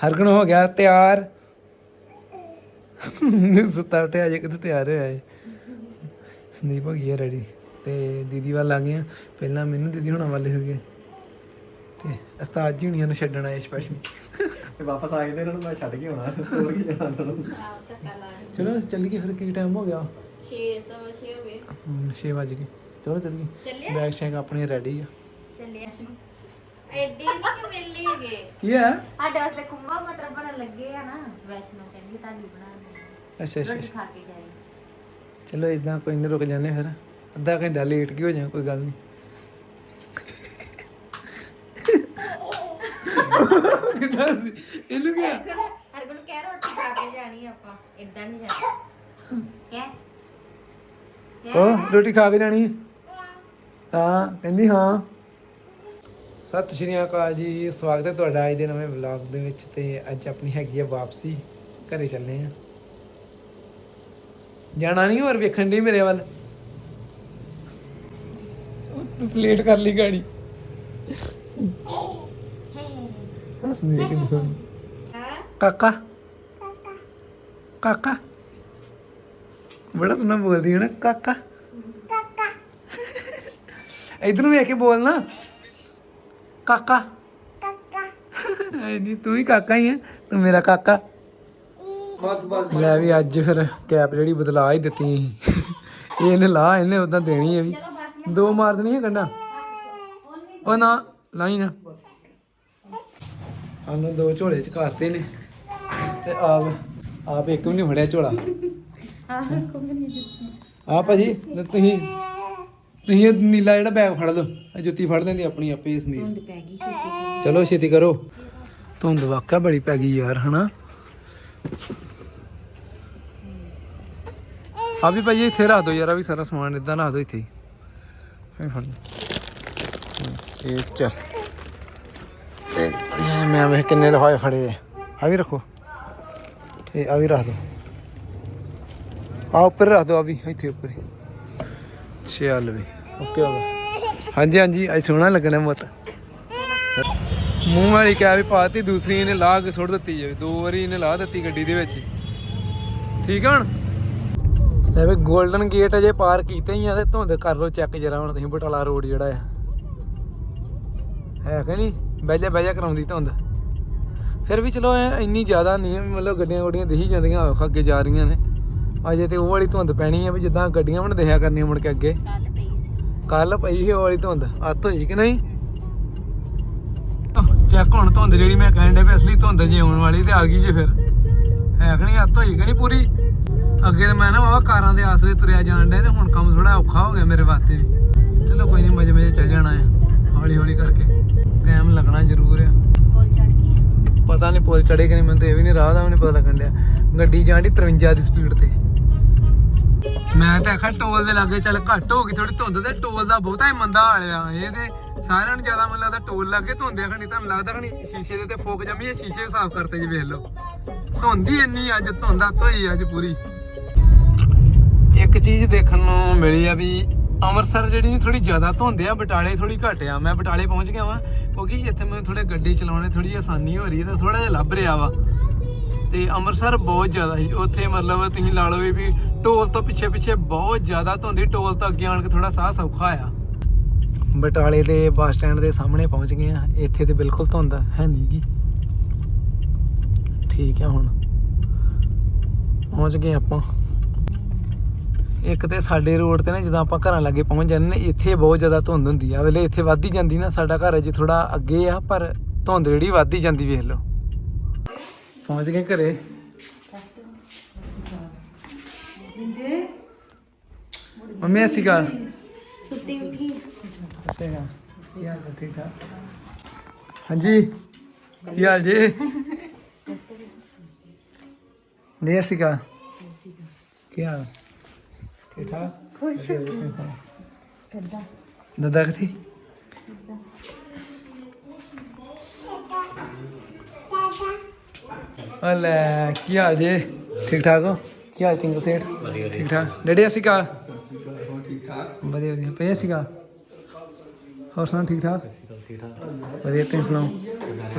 ਹਰਗਣ ਹੋ ਗਿਆ ਤਿਆਰ। ਸੁੱਤਾ ਉੱਠਿਆ ਅਜੇ ਕਿਤੇ ਤਿਆਰ ਹੋਇਆ ਏ। ਸੰਦੀਪ ਹੋ ਹੈ ਰੈਡੀ ਤੇ ਦੀਦੀ ਵੱਲ ਆ ਗਏ ਆ। ਪਹਿਲਾਂ ਮੈਨੂੰ ਦੀਦੀ ਹੁਣਾਂ ਵੱਲ ਸੀਗੇ ਤੇ ਉਸਤਾਦ ਜੀ ਹੁਣੀਆਂ ਨੂੰ ਛੱਡਣ ਆਏ ਸਪੈਸ਼ਲ ਤੇ ਵਾਪਸ ਆ ਗਏ ਤੇ ਇਹਨਾਂ ਨੂੰ ਮੈਂ ਛੱਡ ਕੇ ਆਉਣਾ ਹੋਰ ਕੀ ਜਾਣਾ ਇਹਨਾਂ ਨੂੰ। ਚਲੋ ਚੱਲੀਏ ਫਿਰ ਕੀ ਟਾਈਮ ਹੋ ਗਿਆ? 6 ਸਵਾ 6 ਹੋ ਗਏ। 6 ਵਜ ਗਏ। ਚਲੋ ਚੱਲੀਏ। ਬੈਗ ਸ਼ੈਗ ਆਪਣੇ ਰੈਡੀ ਆ। ਚੱਲਿਆ ਐਡੇ ਨਹੀਂ ਕਿ ਵੇਲੇ ਹੈਗੇ। ਕੀ ਹੈ ਸਾਡੇ ਵਾਸਤੇ ਕੁੰਭਾ ਮਟਰ ਬਣਨ ਲੱਗੇ ਆ ਨਾ ਵੈਸ਼ਨੋ ਕਹਿੰਦੀ ਤੁਹਾਡੀ ਬਣਾ ਅੱਛਾ ਅੱਛਾ ਰੋਟੀ। ਖਾ ਕੇ ਜਾਈ। ਚਲੋ ਇਦਾਂ ਕੋਈ ਨਹੀਂ ਰੁਕ ਜਾਂਦੇ ਫਿਰ। ਅੱਧਾ ਘੰਟਾ ਲੇਟ ਕੀ ਹੋ ਕੋਈ ਗੱਲ ਨਹੀਂ ਕਿਦਾਂ ਇਹਨੂੰ ਕੀ ਆ? ਹਰ ਕੋਲ ਕਹਿ ਰੋਟੀ ਖਾ ਕੇ ਜਾਣੀ ਆਪਾਂ ਇਦਾਂ ਨਹੀਂ ਜਾਣਾ। ਕਹਿ। ਉਹ ਰੋਟੀ ਖਾ ਕੇ ਜਾਣੀ ਹੈ ਹਾਂ ਕਹਿੰਦੀ ਹਾਂ। ਸਤਿ ਸ਼੍ਰੀ ਅਕਾਲ ਜੀ ਸਵਾਗਤ ਹੈ ਤੁਹਾਡਾ ਅੱਜ ਦੇ ਨਵੇਂ ਵਲੌਗ ਦੇ ਵਿੱਚ ਤੇ ਅੱਜ ਆਪਣੀ ਹੈਗੀ ਆ ਵਾਪਸੀ ਘਰੇ ਚੱਲੇ ਆ। ਜਾਣਾ ਨਹੀਂ ਹੋਰ ਵੇਖਣ ਦੀ ਮੇਰੇ ਵੱਲ? ਪਲੇਟ ਕਰ ਲਈ ਗਾੜੀ। ਹੱਸਦੀ ਹੈ ਕਿੰਨੀ ਸੋਹਣੀ। ਕਾਕਾ। ਕਾਕਾ। ਬੜਾ ਸੁਣਾ ਬੋਲਦੀ ਹੈ ਨਾ ਕਾਕਾ। ਕਾਕਾ। ਇਧਰ ਨੂੰ ਵੇਖ ਕੇ ਬੋਲਣਾ। ਕਾਕਾ? ਕਾਕਾ। ਨਹੀਂ ਤੂੰ ਹੀ ਕਾਕਾ ਹੀ ਹੈ ਤੂੰ ਮੇਰਾ ਕਾਕਾ। ਲੈ ਵੀ ਅੱਜ ਫਿਰ ਕੈਪ ਜਿਹੜੀ ਬਦਲਾ ਹੀ ਦਿੱਤੀ। ਇਹ ਇਹਨੇ ਲਾ ਇਹਨੇ ਉਦਾਂ ਦੇਣੀ ਹੈ ਵੀ। ਦੋ ਮਾਰ ਦੇਣੀਆਂ ਗੰਡਾ ਉਹ ਨਾ ਲਾਈ ਨਾ। ਦੋ ਝੋਲੇ ਚ ਕਰਤੇ ਨੇ। ਤੇ ਆਪ ਆਪ ਇੱਕ ਵੀ ਨਹੀਂ ਫੜਿਆ ਝੋਲਾ। ਆ ਭਾਜੀ ਤੁਸੀਂ ਤੁਸੀਂ ਇਹ ਨੀਲਾ ਜਿਹੜਾ ਬੈਗ ਫੜ ਲਓ ਇਹ ਜੁੱਤੀ ਫੜ ਲੈਂਦੀ ਆਪਣੀ ਆਪੇ ਇਸ ਦੀ ਪੈ ਗਈ ਛੇਤੀ ਚਲੋ ਛੇਤੀ ਕਰੋ। ਧੁੰਦ ਵਾਕਿਆ ਬੜੀ ਪੈ ਗਈ ਯਾਰ ਹਨਾ? ਆ ਵੀ ਭਾਈ ਇੱਥੇ ਰੱਖ ਦੋ ਯਾਰ ਆ ਵੀ ਸਾਰਾ ਸਮਾਨ ਇਦਾਂ ਰੱਖ ਦੋ ਇੱਥੇ ਹੀ। ਇਹ ਫੜ ਲਓ। ਇਹ ਚੱਲ। ਇਹ ਇਹ ਮੈਂ ਵੇ ਕਿੰਨੇ ਲਫਾਏ ਫੜੇ ਆ। ਆ ਵੀ ਰੱਖੋ। ਇਹ ਆ ਵੀ ਰੱਖ ਦੋ ਆ ਉੱਪਰ ਰੱਖ ਦੋ ਆ ਵੀ ਇੱਥੇ ਉੱਪਰ ਹੀ। ਚੱਲ ਵੀ ਓਕੇ। ਹੋ ਗਿਆ ਹਾਂਜੀ ਹਾਂਜੀ ਅੱਜ ਸੋਹਣਾ ਲੱਗਣਾ ਮਤ। ਮੂੰਹ ਵਾਲੀ ਕਿਆ ਵੀ ਪਾਤੀ ਦੂਸਰੀ ਇਹਨੇ ਲਾ ਕੇ ਸੁੱਟ ਦਿੱਤੀ ਜੇ ਦੋ ਵਾਰੀ ਇਹਨੇ ਲਾ ਦਿੱਤੀ ਗੱਡੀ ਦੇ ਵਿੱਚ ਠੀਕ ਆ ਹੁਣ? ਲੈ ਵੀ 골ਡਨ ਗੇਟ ਅਜੇ ਪਾਰ ਕੀਤੇ ਹੀ ਆ ਤੇ ਧੁੰਦ ਕਰ ਲੋ ਚੈੱਕ ਜਰਾ ਹੁਣ ਤੁਸੀਂ ਬਟਾਲਾ ਰੋਡ ਜਿਹੜਾ ਆ। ਹੈ ਕਿ ਨਹੀਂ? ਬੈਜਾ ਬੈਜਾ ਕਰਾਉਂਦੀ ਧੁੰਦ। ਫਿਰ ਵੀ ਚਲੋ ਇੰਨੀ ਜ਼ਿਆਦਾ ਨਹੀਂ ਹੈ, ਮਤਲਬ ਗੱਡੀਆਂ ਗੱਡੀਆਂ ਦਿਖੀ ਜਾਂਦੀਆਂ ਅੱਗੇ ਜਾ ਰਹੀਆਂ ਨੇ। ਅਜੇ ਤੇ ਉਹ ਵਾਲੀ ਧੁੰਦ ਪੈਣੀ ਆ ਵੀ ਜਿੱਦਾਂ ਗੱਡੀਆਂ ਹੁਣ ਦਿਖਿਆ ਕਰਨੀਆਂ ਮੁੜ ਕੇ ਅੱਗੇ। ਕੱਲ ਪਈ ਸੀ। ਕੱਲ ਪਈ ਸੀ ਉਹ ਵਾਲੀ ਧੁੰਦ। ਅੱਤ ਹੋਈ ਕਿ ਨਹੀਂ? ਚੈੱਕ ਹੁਣ ਧੁੰਦ ਜਿਹੜੀ ਮੈਂ ਕਹਿਣ ਦੇ ਵੀ ਅਸਲੀ ਧੁੰਦ ਜੀ ਆਉਣ ਵਾਲੀ ਤੇ ਆ ਗਈ ਜੇ ਫਿਰ। ਹੈ ਕਿ ਨਹੀਂ? ਅੱਤ ਹੋਈ ਕਿ ਨਹੀਂ ਪੂਰੀ? ਅੱਗੇ ਤੇ ਮੈਂ ਨਾ ਵਾਵਾ ਕਾਰਾਂ ਦੇ ਆਸਰੇ ਤੁਰਿਆ ਜਾਣ ਡਿਆ ਤੇ ਹੁਣ ਕੰਮ ਥੋੜਾ ਔਖਾ ਹੋ ਗਿਆ ਮੇਰੇ ਵਾਸਤੇ ਵੀ। ਚਲੋ ਕੋਈ ਨਹੀਂ ਮਜੇ ਮਜੇ ਚੱਲ ਜਾਣਾ ਹੈ ਹੌਲੀ ਹੌਲੀ ਕਰਕੇ। ਟਾਈਮ ਲੱਗਣਾ ਜ਼ਰੂਰ ਆ। ਪਤਾ ਨਹੀਂ ਪੁਲ ਚੜੇ ਕਿ ਨਹੀਂ ਮੈਨੂੰ ਤਾਂ ਇਹ ਵੀ ਨਹੀਂ ਰਾਹ ਦਾ ਨਹੀਂ ਪਤਾ ਲੱਗਣ ਡਿਆ। ਗੱਡੀ ਜਾਂਦੀ 53 ਦੀ ਸਪੀਡ ਤੇ। ਮੈਂ ਤਾਂ ਆਖਿਆ ਟੋਲ ਦੇ ਲਾਗੇ ਚੱਲ ਘੱਟ ਹੋ ਗਈ ਥੋੜੀ ਧੁੰਦ ਤੇ ਟੋਲ ਦਾ ਬਹੁਤਾ ਹੀ ਮੰਦਾ ਹਾਲ ਇਹ ਤੇ ਸਾਰਿਆਂ ਨੂੰ ਜ਼ਿਆਦਾ ਮੈਨੂੰ ਲੱਗਦਾ ਟੋਲ ਲੱਗੇ ਧੁੰਦੇ ਖਣੀ, ਤੁਹਾਨੂੰ ਲੱਗਦਾ ਖਣੀ ਸ਼ੀਸ਼ੇ ਦੇ ਤੇ ਫੋਕ ਜੰਮੀ ਹੈ ਸ਼ੀਸ਼ੇ ਸਾਫ਼ ਕਰਤੇ ਜੀ ਵੇਖ ਲਓ। ਧੁੰਦ ਇੰਨੀ ਅੱਜ ਧੁੰਦਾ ਧੋਈ ਅੱਜ ਪੂਰੀ। ਇੱਕ ਚੀਜ਼ ਦੇਖਣ ਨੂੰ ਮਿਲੀ ਆ ਵੀ ਅੰਮ੍ਰਿਤਸਰ ਜਿਹੜੀ ਥੋੜੀ ਜ਼ਿਆਦਾ ਧੁੰਦ ਆ, ਬਟਾਲੇ ਥੋੜੀ ਘੱਟ ਆ। ਮੈਂ ਬਟਾਲੇ ਪਹੁੰਚ ਗਿਆ ਵਾਂ, ਕਿਉਂਕਿ ਇੱਥੇ ਮੈਨੂੰ ਥੋੜੇ ਗੱਡੀ ਚਲਾਉਣੇ ਥੋੜੀ ਆਸਾਨੀ ਹੋ ਰਹੀ ਹੈ ਤੇ ਥੋੜਾ ਜਿਹਾ ਲੱਭ ਰਿਹਾ ਵਾ। ਤੇ ਅੰਮ੍ਰਿਤਸਰ ਬਹੁਤ ਜ਼ਿਆਦਾ ਸੀ। ਉੱਥੇ ਮਤਲਬ ਤੁਸੀਂ ਲਾ ਲਓ ਵੀ ਟੋਲ ਤੋਂ ਪਿੱਛੇ ਪਿੱਛੇ ਬਹੁਤ ਜ਼ਿਆਦਾ ਧੁੰਦੀ ਟੋਲ ਤੋਂ ਅੱਗੇ ਆਣ ਕੇ ਥੋੜਾ ਸਾਹ ਸੌਖਾ ਆ। ਬਟਾਲੇ ਦੇ ਬੱਸ ਸਟੈਂਡ ਦੇ ਸਾਹਮਣੇ ਪਹੁੰਚ ਗਏ ਆ। ਇੱਥੇ ਤੇ ਬਿਲਕੁਲ ਧੁੰਦ ਹੈ ਨਹੀਂਗੀ ਠੀਕ ਆ ਹੁਣ। ਪਹੁੰਚ ਗਏ ਆਪਾਂ। ਇੱਕ ਤੇ ਸਾਡੇ ਰੋਡ ਤੇ ਨਾ ਜਦੋਂ ਆਪਾਂ ਘਰਾਂ ਲੱਗੇ ਪਹੁੰਚ ਜਾਂਦੇ ਨੇ ਇੱਥੇ ਬਹੁਤ ਜ਼ਿਆਦਾ ਧੁੰਦ ਹੁੰਦੀ ਆ। ਵੇਲੇ ਇੱਥੇ ਵੱਧ ਹੀ ਜਾਂਦੀ ਨਾ ਸਾਡਾ ਘਰ ਅਜੇ ਥੋੜਾ ਅੱਗੇ ਆ ਪਰ ਧੁੰਦ ਜਿਹੜੀ ਵੱਧ ਹੀ ਜਾਂਦੀ ਵੇਖ ਲਓ। ਪਹੁੰਚ ਗਏ ਘਰੇ। ਮੰਮੀ ਅਸੀਂ ਕਾ ਸੁੱਤੀ ਉੱਠੀ। ਸੇਗਾ ਹੈ ਠੀਕ ਠਾਕ? ਹਾਂਜੀ ਕੀ ਹਾਲ ਜੀ? ਨਹੀਂ ਅਸੀਂ ਕਾ ਕੀ ਹਾਲ? ਠੀਕ ਠਾਕ? ਖੁਸ਼ ਕਰਦਾ। ਦਾਦਾ ਕਿੱਥੇ? ਹਲੇ ਕੀ ਹਾਲ ਜੀ? ਠੀਕ ਠਾਕ ਹੋ? ਕੀ ਹਾਲ ਚਿੰਗਲ ਸੇਠ? ਵਧੀਆ ਠੀਕ ਠਾਕ? ਡੈਡੀ ਅਸੀਂ ਕਾ ਠੀਕ ਠਾਕ ਵਧੀਆ ਵਧੀਆ ਪਏ ਅਸੀਂ ਕਾ ਹੋਰ ਸੁਣਾ ਠੀਕ ਠਾਕ? ਵਧੀਆ ਤੁਸੀਂ ਸੁਣਾਓ?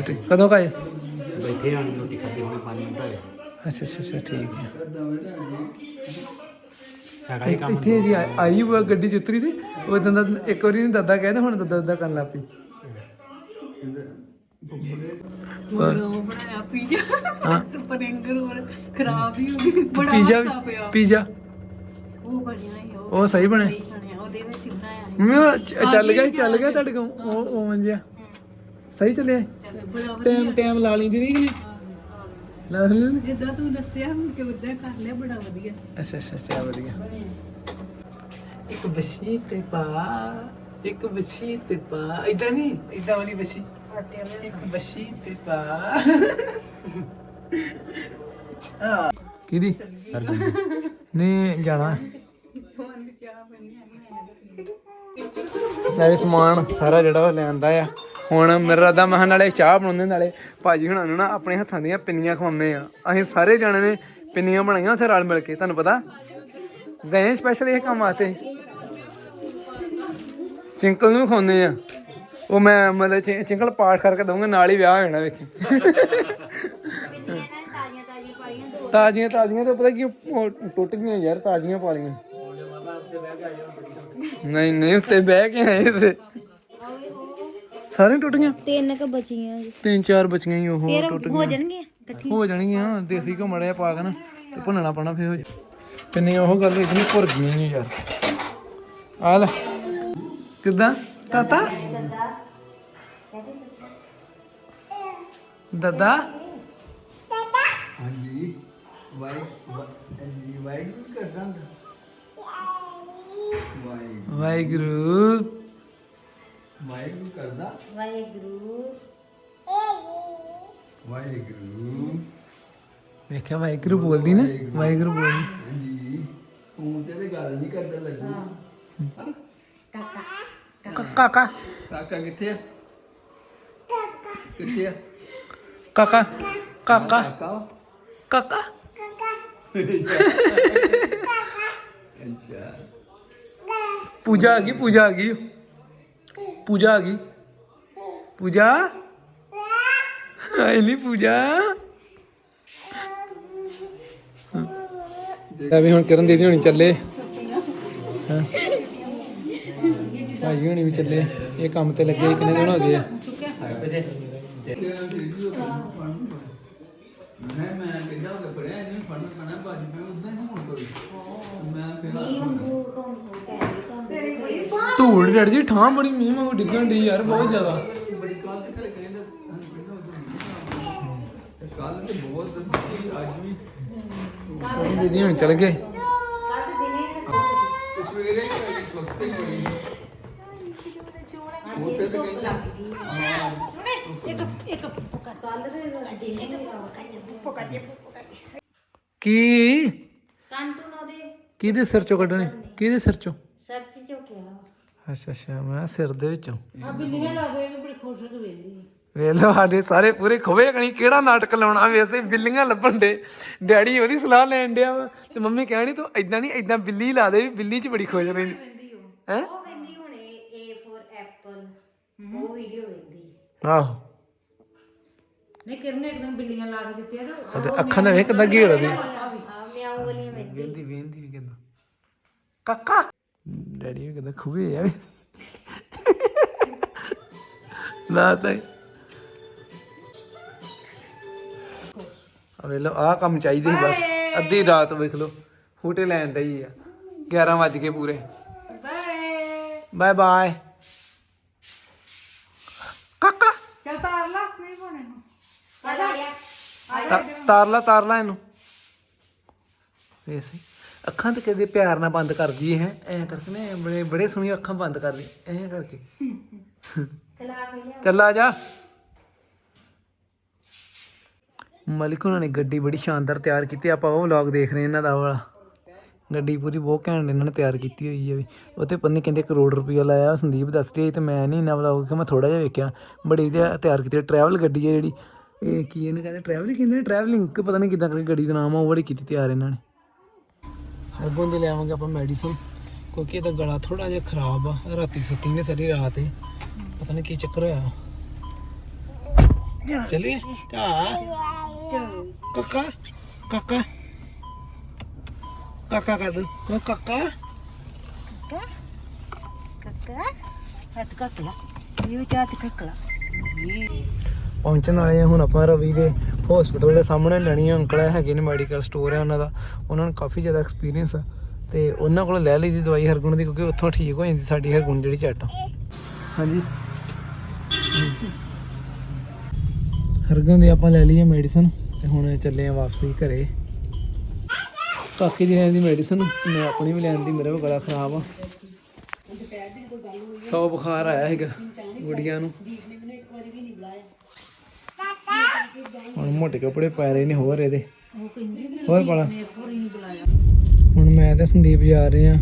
ਠੀਕ- ਕਦੋਂ ਕਾਏ ਬੈਠੇ ਆਂ ਰੋਟੀ ਖਾਦੇ ਹੁਣ 5 ਮਿੰਟ ਹੋਏ। ਅੱਛਾ ਅੱਛਾ ਅੱਛਾ ਠੀਕ ਹੈ। ਹੀ ਇੱਥੇ ਜੀ ਆਈ- ਆਈ ਉਹ ਗੱਡੀ ਚ ਉਤਰੀ ਤੇ ਉਹ ਦੰਦਾ ਇੱਕ ਵਾਰੀ ਨਹੀਂ ਦਾਦਾ ਕਹਿੰਦੇ ਹੁਣ ਦਾਦਾ ਦਾਦਾ ਕਰਨ ਲੱਗ ਪਈ। ਉਹ ਬਣਾਇਆ ਪੀਜ਼ਾ। ਸਪਰਿੰਗ ਰੋਲ ਖਰਾਬ ਹੀ ਹੋ ਗਈ। ਬੜਾ ਪੀਜ਼ਾ ਮੱਤਾ ਪਿਆ। ਪੀਜ਼ਾ। ਉਹ ਬਣਿਆ ਹੀ ਉਹ ਉਹ ਸਹੀ ਬਣਿਆ। ਸਹੀ ਬਣਿਆ। ਉਹਦੇ ਵਿੱਚ ਬਣਾਇਆ ਸੀ। ਚ- ਚੱਲ ਗਿਆ ਚੱਲ ਗਿਆ ਤੁਹਾਡੇ ਕੋਲ। ਉਹ ਉਹ ਮੰਜਿਆ ਸਹੀ ਚੱਲਿਆ। ਬੜਾ ਟਾਈਮ ਟਾਈਮ ਲਾ ਲੈਂਦੀ ਨਹੀਂ ਕਿ ਨਹੀਂ? ਲਾ ਲੈਂਦੀ। ਜਿੱਦਾਂ ਤੂੰ ਦੱਸਿਆ ਹੁਣ ਕਿ ਉਦਾਂ ਕਰ ਲਿਆ ਬੜਾ ਵਧੀਆ। ਅੱਛਾ ਅੱਛਾ ਚਾ ਵਧੀਆ। ਇੱਕ ਬਸੀ ਤੇ ਪਾ ਇੱਕ ਬਸੀ ਤੇ ਪਾ। ਇਦਾਂ ਨਹੀਂ ਇਦਾਂ ਵਾਲੀ ਬਸੀ ਇੱਕ ਬਸੀ ਤੇ ਪਾ। ਕਿਹਦੀ? ਨਹੀਂ ਜਾਣਾ। ਲੈ ਵੀ ਸਮਾਨ ਸਾਰਾ ਜਿਹੜਾ ਉਹ ਲਿਆਂਦਾ ਆ। ਹੁਣ ਮੇਰਾ ਰਾਦਾ ਮਹਾਂ ਨਾਲੇ ਚਾਹ ਬਣਾਉਂਦੇ ਨਾਲੇ। ਭਾਜੀ ਹੁਣਾਂ ਨੂੰ ਨਾ ਆਪਣੇ ਹੱਥਾਂ ਦੀਆਂ ਪਿੰਨੀਆਂ ਖਵਾਉਂਦੇ ਆ। ਅਸੀਂ ਸਾਰੇ ਜਾਣੇ ਨੇ ਪਿੰਨੀਆਂ ਬਣਾਈਆਂ ਉੱਥੇ ਰਲ ਮਿਲ ਕੇ ਤੁਹਾਨੂੰ ਪਤਾ? ਗਏ ਸਪੈਸ਼ਲ ਇਹ ਕੰਮ ਆਤੇ ਚਿੰਕਲ ਨੂੰ ਖਵਾਉਂਦੇ ਆ। ਉਹ ਮੈਂ ਮਤਲਬ ਚਿੰਕਲ ਪਾਠ ਕਰਕੇ ਦਊਂਗਾ ਨਾਲ ਹੀ ਵਿਆਹ ਹੋ ਜਾਣਾ ਵੇਖੀ। ਤਾਜ਼ੀਆਂ ਤਾਜ਼ੀਆਂ ਤੇ ਪਤਾ ਕੀ ਉਹ ਟੁੱਟ ਗਈਆਂ ਯਾਰ ਤਾਜ਼ੀਆਂ ਪਾ ਲਈਆਂ। ਨਹੀਂ ਨਹੀਂ ਉੱਤੇ ਬਹਿ ਕੇ ਆਏ ਤੇ। ਸਾਰੇ ਟੁੱਟ ਗਈਆਂ ਤਿੰਨ ਕ ਬਚੀਆਂ ਜੀ। ਤਿੰਨ ਚਾਰ ਬਚੀਆਂ ਹੀ ਉਹ ਫਿਰ ਟੁੱਟ ਹੋ ਜਾਣਗੇ ਇਕੱਠੀ ਹੋ ਜਾਣਗੀਆਂ ਦੇਸੀ ਘੁੰਮੜਿਆ ਮੜਿਆ ਪਾ ਕੇ ਨਾ ਤੇ ਭੁੰਨਣਾ ਪੈਣਾ ਫੇਰ ਹੋ ਜਾ। ਕਿੰਨੀ ਉਹ ਗੱਲ ਸੀ ਭੁਰ ਗਈਆਂ ਯਾਰ। ਆ ਲੈ ਕਿੱਦਾਂ? ਤਾਤਾ ਦਾਦਾ ਹਾਂਜੀ। ਵਾਈ ਹਾਂਜੀ ਵਾਹਿਗੁਰੂ ਕਰਦਾ ਵਾਹਿਗੁਰੂ। ਵਾਹਿਗੁਰੂ। ਵਾਹਿਗੁਰੂ ਕਰਦਾ ਵਾਹਿਗੁਰੂ। ਵਾਹਿਗੁਰੂ। ਵੇਖਿਆ ਵਾਹਿਗੁਰੂ ਬੋਲਦੀ ਨਾ। ਵਾਹਿਗੁਰੂ। ਬੋਲਦੀ। ਹਾਂਜੀ। ਤੂੰ ਤੇ ਤੇ ਗੱਲ ਨਹੀਂ ਕਰਦਾ ਲੱਗੀ। ਕਾਕਾ। ਕਾਕਾ ਕਿੱਥੇ ਆ? ਕਿੱਥੇ ਆ? ਕਾਕਾ। ਕਾਕਾ। ਕਾਕਾ ਕਾਕਾ। ਅੱਛਾ। ਪੂਜਾ ਆ ਗਈ ਪੂਜਾ ਆ ਗਈ। ਪੂਜਾ ਆ ਗਈ। ਪੂਜਾ। ਆਈ ਨਹੀਂ ਪੂਜਾ। ਲੈ ਵੀ ਹੁਣ ਕਰਨ ਦੀਦੀ ਹੋਣੀ ਚੱਲੇ। ਹਾਂ ਭਾਈ ਹੋਣੀ ਵੀ ਚੱਲੇ। ਇਹ ਕੰਮ ਤੇ ਲੱਗੇ ਕਿੰਨੇ ਦਿਨ ਹੋ ਗਏ ਆ ਮੈਂ ਮੈਂ ਕਿੱਦਾਂ ਹੋ ਗਿਆ ਪੜਿਆ ਇਹਨੂੰ ਫੜਨਾ ਪੈਣਾ ਬਾਜੀ ਮੈਂ ਉਦਾਂ ਹੀ ਹੁਣ ਕੋਈ ਮੈਂ ਤੋਂ ਤੋਂ ਧੂੜ ਡੜ ਜੀ ਠਾਂ ਬੜੀ ਮੀਂਹ ਵਾਂਗੂ ਡਿੱਗਣ ਦੀ ਯਾਰ ਬਹੁਤ ਜ਼ਿਆਦਾ। ਬੜੀ ਕੱਲ ਤੇ ਘਰੇ ਕਹਿੰਦਾ ਕੱਲ ਤੇ ਬਹੁਤ ਅੱਜ ਵੀ ਦੀਦੀ ਹੁਣ ਚੱਲ ਗਏ। ਕੱਲ ਦਿਨੇ ਤੇ ਸਵੇਰੇ ਹੀ ਇਸ ਵਕਤ ਹੀ ਬੜੀ ਧੁੱਪ ਲੱਗ ਗਈ ਵੀ ਕੀ? ਕੰਟੂ ਨਾ ਦੇ। ਕਿਹਦੇ ਸਿਰ ਚੋਂ ਕੱਢਣੇ? ਕਿਹਦੇ ਸਿਰ ਚੋਂ? ਸਰਚ ਚੁੱਕਿਆ ਅੱਛਾ ਅੱਛਾ ਮੈਂ ਸਿਰ ਦੇ ਵਿੱਚੋਂ। ਆ ਬਿੱਲੀਆਂ ਲਾ ਦੇ ਬੜੀ ਖੁਸ਼ ਹੋ ਕੇ ਵੇਂਦੀ ਵੇਖ ਲਓ ਸਾਡੇ ਸਾਰੇ ਪੂਰੇ ਖੋਵੇ ਕਣੀ ਕਿਹੜਾ ਨਾਟਕ ਲਾਉਣਾ ਵੈਸੇ ਬਿੱਲੀਆਂ ਲੱਭਣ ਦੇ। ਡੈਡੀ ਉਹਦੀ ਸਲਾਹ ਲੈਣ ਡਿਆ ਵਾ। ਤੇ ਮੰਮੀ ਕਹਿਣੀ ਤੂੰ ਇਦਾਂ ਨਹੀਂ ਇਦਾਂ ਬਿੱਲੀ ਲਾ ਦੇ ਬਿੱਲੀ 'ਚ ਬੜੀ ਖੁਸ਼ ਰਹਿੰਦੀ। ਹੈ ਉਹ ਕਹਿੰਦੀ ਹੁਣੇ A for apple ਉਹ ਵੀਡੀਓ ਵੇਖਦੀ ਆਹੋ। ਨਹੀਂ ਕਿਰਨੇ ਇੱਕਦਮ ਬਿੱਲੀਆਂ ਲਾ ਕੇ ਦਿੱਤੀਆਂ ਤੇ ਉਹਦੇ ਅੱਖਾਂ ਦਾ ਵੇਖ ਕਿੱਦਾਂ ਘੇੜਦੀ ਹਾਂ ਮਿਆਉ ਵਾਲੀਆਂ ਵੇਖਦੀ ਵੇਂਦੀ ਵੇਂਦੀ ਵੀ ਕਿੰਨਾ ਕਾਕਾ! ਡੈਡੀ ਵੀ ਕਿੰਦਾ ਖੂਬੇ ਆ ਵੀ। ਨਾ ਤਾਂ ਆ ਵੇਖ ਲਓ ਆਹ ਕੰਮ ਚਾਹੀਦੇ ਸੀ ਬਸ। ਅੱਧੀ ਰਾਤ ਵੇਖ ਲਓ ਹੂਟੇ ਲੈਣ ਡਈ ਆ। 11 ਵੱਜ ਕੇ ਪੂਰੇ। ਬਾਏ। ਬਾਏ ਬਾਏ ਕਾਕਾ ਚਲ ਤਾਰ ਲਾ ਨਹੀਂ ਪਾਉਣੇ ਨੂੰ ਚੱਲ ਆ ਗਿਆ ਤਾ- ਤਾਰ ਲਾ ਤਾਰ ਲਾ ਇਹਨੂੰ ਵੈਸੇ ਅੱਖਾਂ ਤੇ ਕਦੇ ਪਿਆਰ ਨਾਲ ਬੰਦ ਕਰਦੀ ਹੈ। ਐ ਕਰਕੇ ਨਾ ਐਂ ਬੜੇ ਬੜੇ ਸੋਹਣੀਆਂ ਅੱਖਾਂ ਬੰਦ ਕਰਦੀ ਐ ਕਰਕੇ। ਚਲਾ ਕੇ ਲਿਆ ਚੱਲ ਆ ਜਾ। ਮਲਿਕ ਉਹਨਾਂ ਨੇ ਗੱਡੀ ਬੜੀ ਸ਼ਾਨਦਾਰ ਤਿਆਰ ਕੀਤੀ। ਆਪਾਂ ਉਹ ਵਲੌਗ ਦੇਖ ਰਹੇ ਇਹਨਾਂ ਦਾ ਵਾਲਾ। ਗੱਡੀ ਪੂਰੀ ਬਹੁਤ ਘੈਂਟ ਇਹਨਾਂ ਨੇ ਤਿਆਰ ਕੀਤੀ ਹੋਈ ਹੈ ਵੀ। ਉਹ ਤੇ ਪੰਨੇ ਕਹਿੰਦੇ ਕਰੋੜ ਰੁਪਇਆ ਲਾਇਆ, ਸੰਦੀਪ ਦੱਸ ਰਹੀ ਸੀ ਤੇ ਮੈਂ ਨਹੀਂ ਇੰਨਾ ਵਲੌਗ ਕਿ ਮੈਂ ਥੋੜਾ ਜਿਹਾ ਵੇਖਿਆ। ਬੜੀ ਵਧੀਆ ਤਿਆਰ ਕੀਤੀ ਟਰੈਵਲ ਗੱਡੀ ਹੈ ਜਿਹੜੀ। ਇਹ ਕੀ ਇਹਨੂੰ ਕਹਿੰਦੇ ਟਰੈਵਲਿੰਗ ਕਹਿੰਦੇ ਨੇ ਟਰੈਵਲਿੰਗ ਕਿ ਪਤਾ ਨਹੀਂ ਕਿਦਾਂ ਕਰਕੇ ਗੱਡੀ ਦਾ ਨਾਮ ਆ, ਉਹ ਬੜੀ ਕੀਤੀ ਤਿਆਰ ਇਹਨਾਂ ਨੇ। ਹਰਬੋਂ ਦੇ ਲਿਆਵਾਂਗੇ ਆਪਾਂ ਮੈਡੀਸਨ ਕਿਉਂਕਿ ਇਹਦਾ ਗਲਾ ਥੋੜਾ ਜਿਹਾ ਖਰਾਬ ਆ, ਰਾਤੀ ਸੁੱਤੀ ਨੇ ਸਾਰੀ ਰਾਤ ਹੀ। ਪਤਾ ਨਹੀਂ ਕੀ ਚੱਕਰ ਹੋਇਆ। ਚਲਿਏ? ਤਾ ਕਾਕਾ? ਕਾਕਾ? ਕਾਕਾ ਕਰ ਦੋ। ਉਹ ਕਾਕਾ? ਹੱਥ ਕੱਟ ਲਾ। ਇਹ ਚਾਤ ਕੱਕਲਾ ਪਹੁੰਚਣ ਵਾਲੇ ਆ। ਹੁਣ ਆਪਾਂ ਰਵੀ ਦੇ ਹਸਪੀਟਲ ਦੇ ਸਾਹਮਣੇ ਲੈਣੀ ਆ। ਅੰਕਲ ਹੈਗੇ ਨੇ ਮੈਡੀਕਲ ਸਟੋਰ ਹੈ ਉਹਨਾਂ ਦਾ। ਉਹਨਾਂ ਨੂੰ ਕਾਫੀ ਜ਼ਿਆਦਾ ਐਕਸਪੀਰੀਅੰਸ ਆ। ਤੇ ਉਹਨਾਂ ਕੋਲ ਲੈ ਲਈ ਦੀ ਦਵਾਈ ਹਰਗੁਣ ਦੀ, ਕਿਉਂਕਿ ਉੱਥੋਂ ਠੀਕ ਹੋ ਜਾਂਦੀ ਸਾਡੀ ਹਰਗੁਣ ਜਿਹੜੀ ਝੱਟ। ਹਾਂਜੀ। ਹਰਗੁਣ ਦੀ ਆਪਾਂ ਲੈ ਲਈਏ ਮੈਡੀਸਨ ਤੇ ਹੁਣ ਚੱਲੇ ਆ ਵਾਪਸੀ ਘਰੇ। ਕਾਕੀ ਦੀ ਲੈਣ ਦੀ ਮੈਡੀਸਨ ਮੈਂ ਆਪਣੀ ਵੀ ਲੈਣ ਦੀ, ਮੇਰਾ ਵੀ ਗਲਾ ਖਰਾਬ ਆ। ਸੌ ਬੁਖਾਰ ਆਇਆ ਹੈਗਾ ਗੁੜੀਆਂ ਨੂੰ। ਹੁਣ ਮੋਟੇ ਕੱਪੜੇ ਪਾ ਰਹੇ ਨੇ ਹੋਰ ਇਹਦੇ। ਹੋਰ ਪਾਲਾ ਹੁਣ ਮੈਂ ਤੇ ਸੰਦੀਪ ਜਾ ਰਹੇ ਆ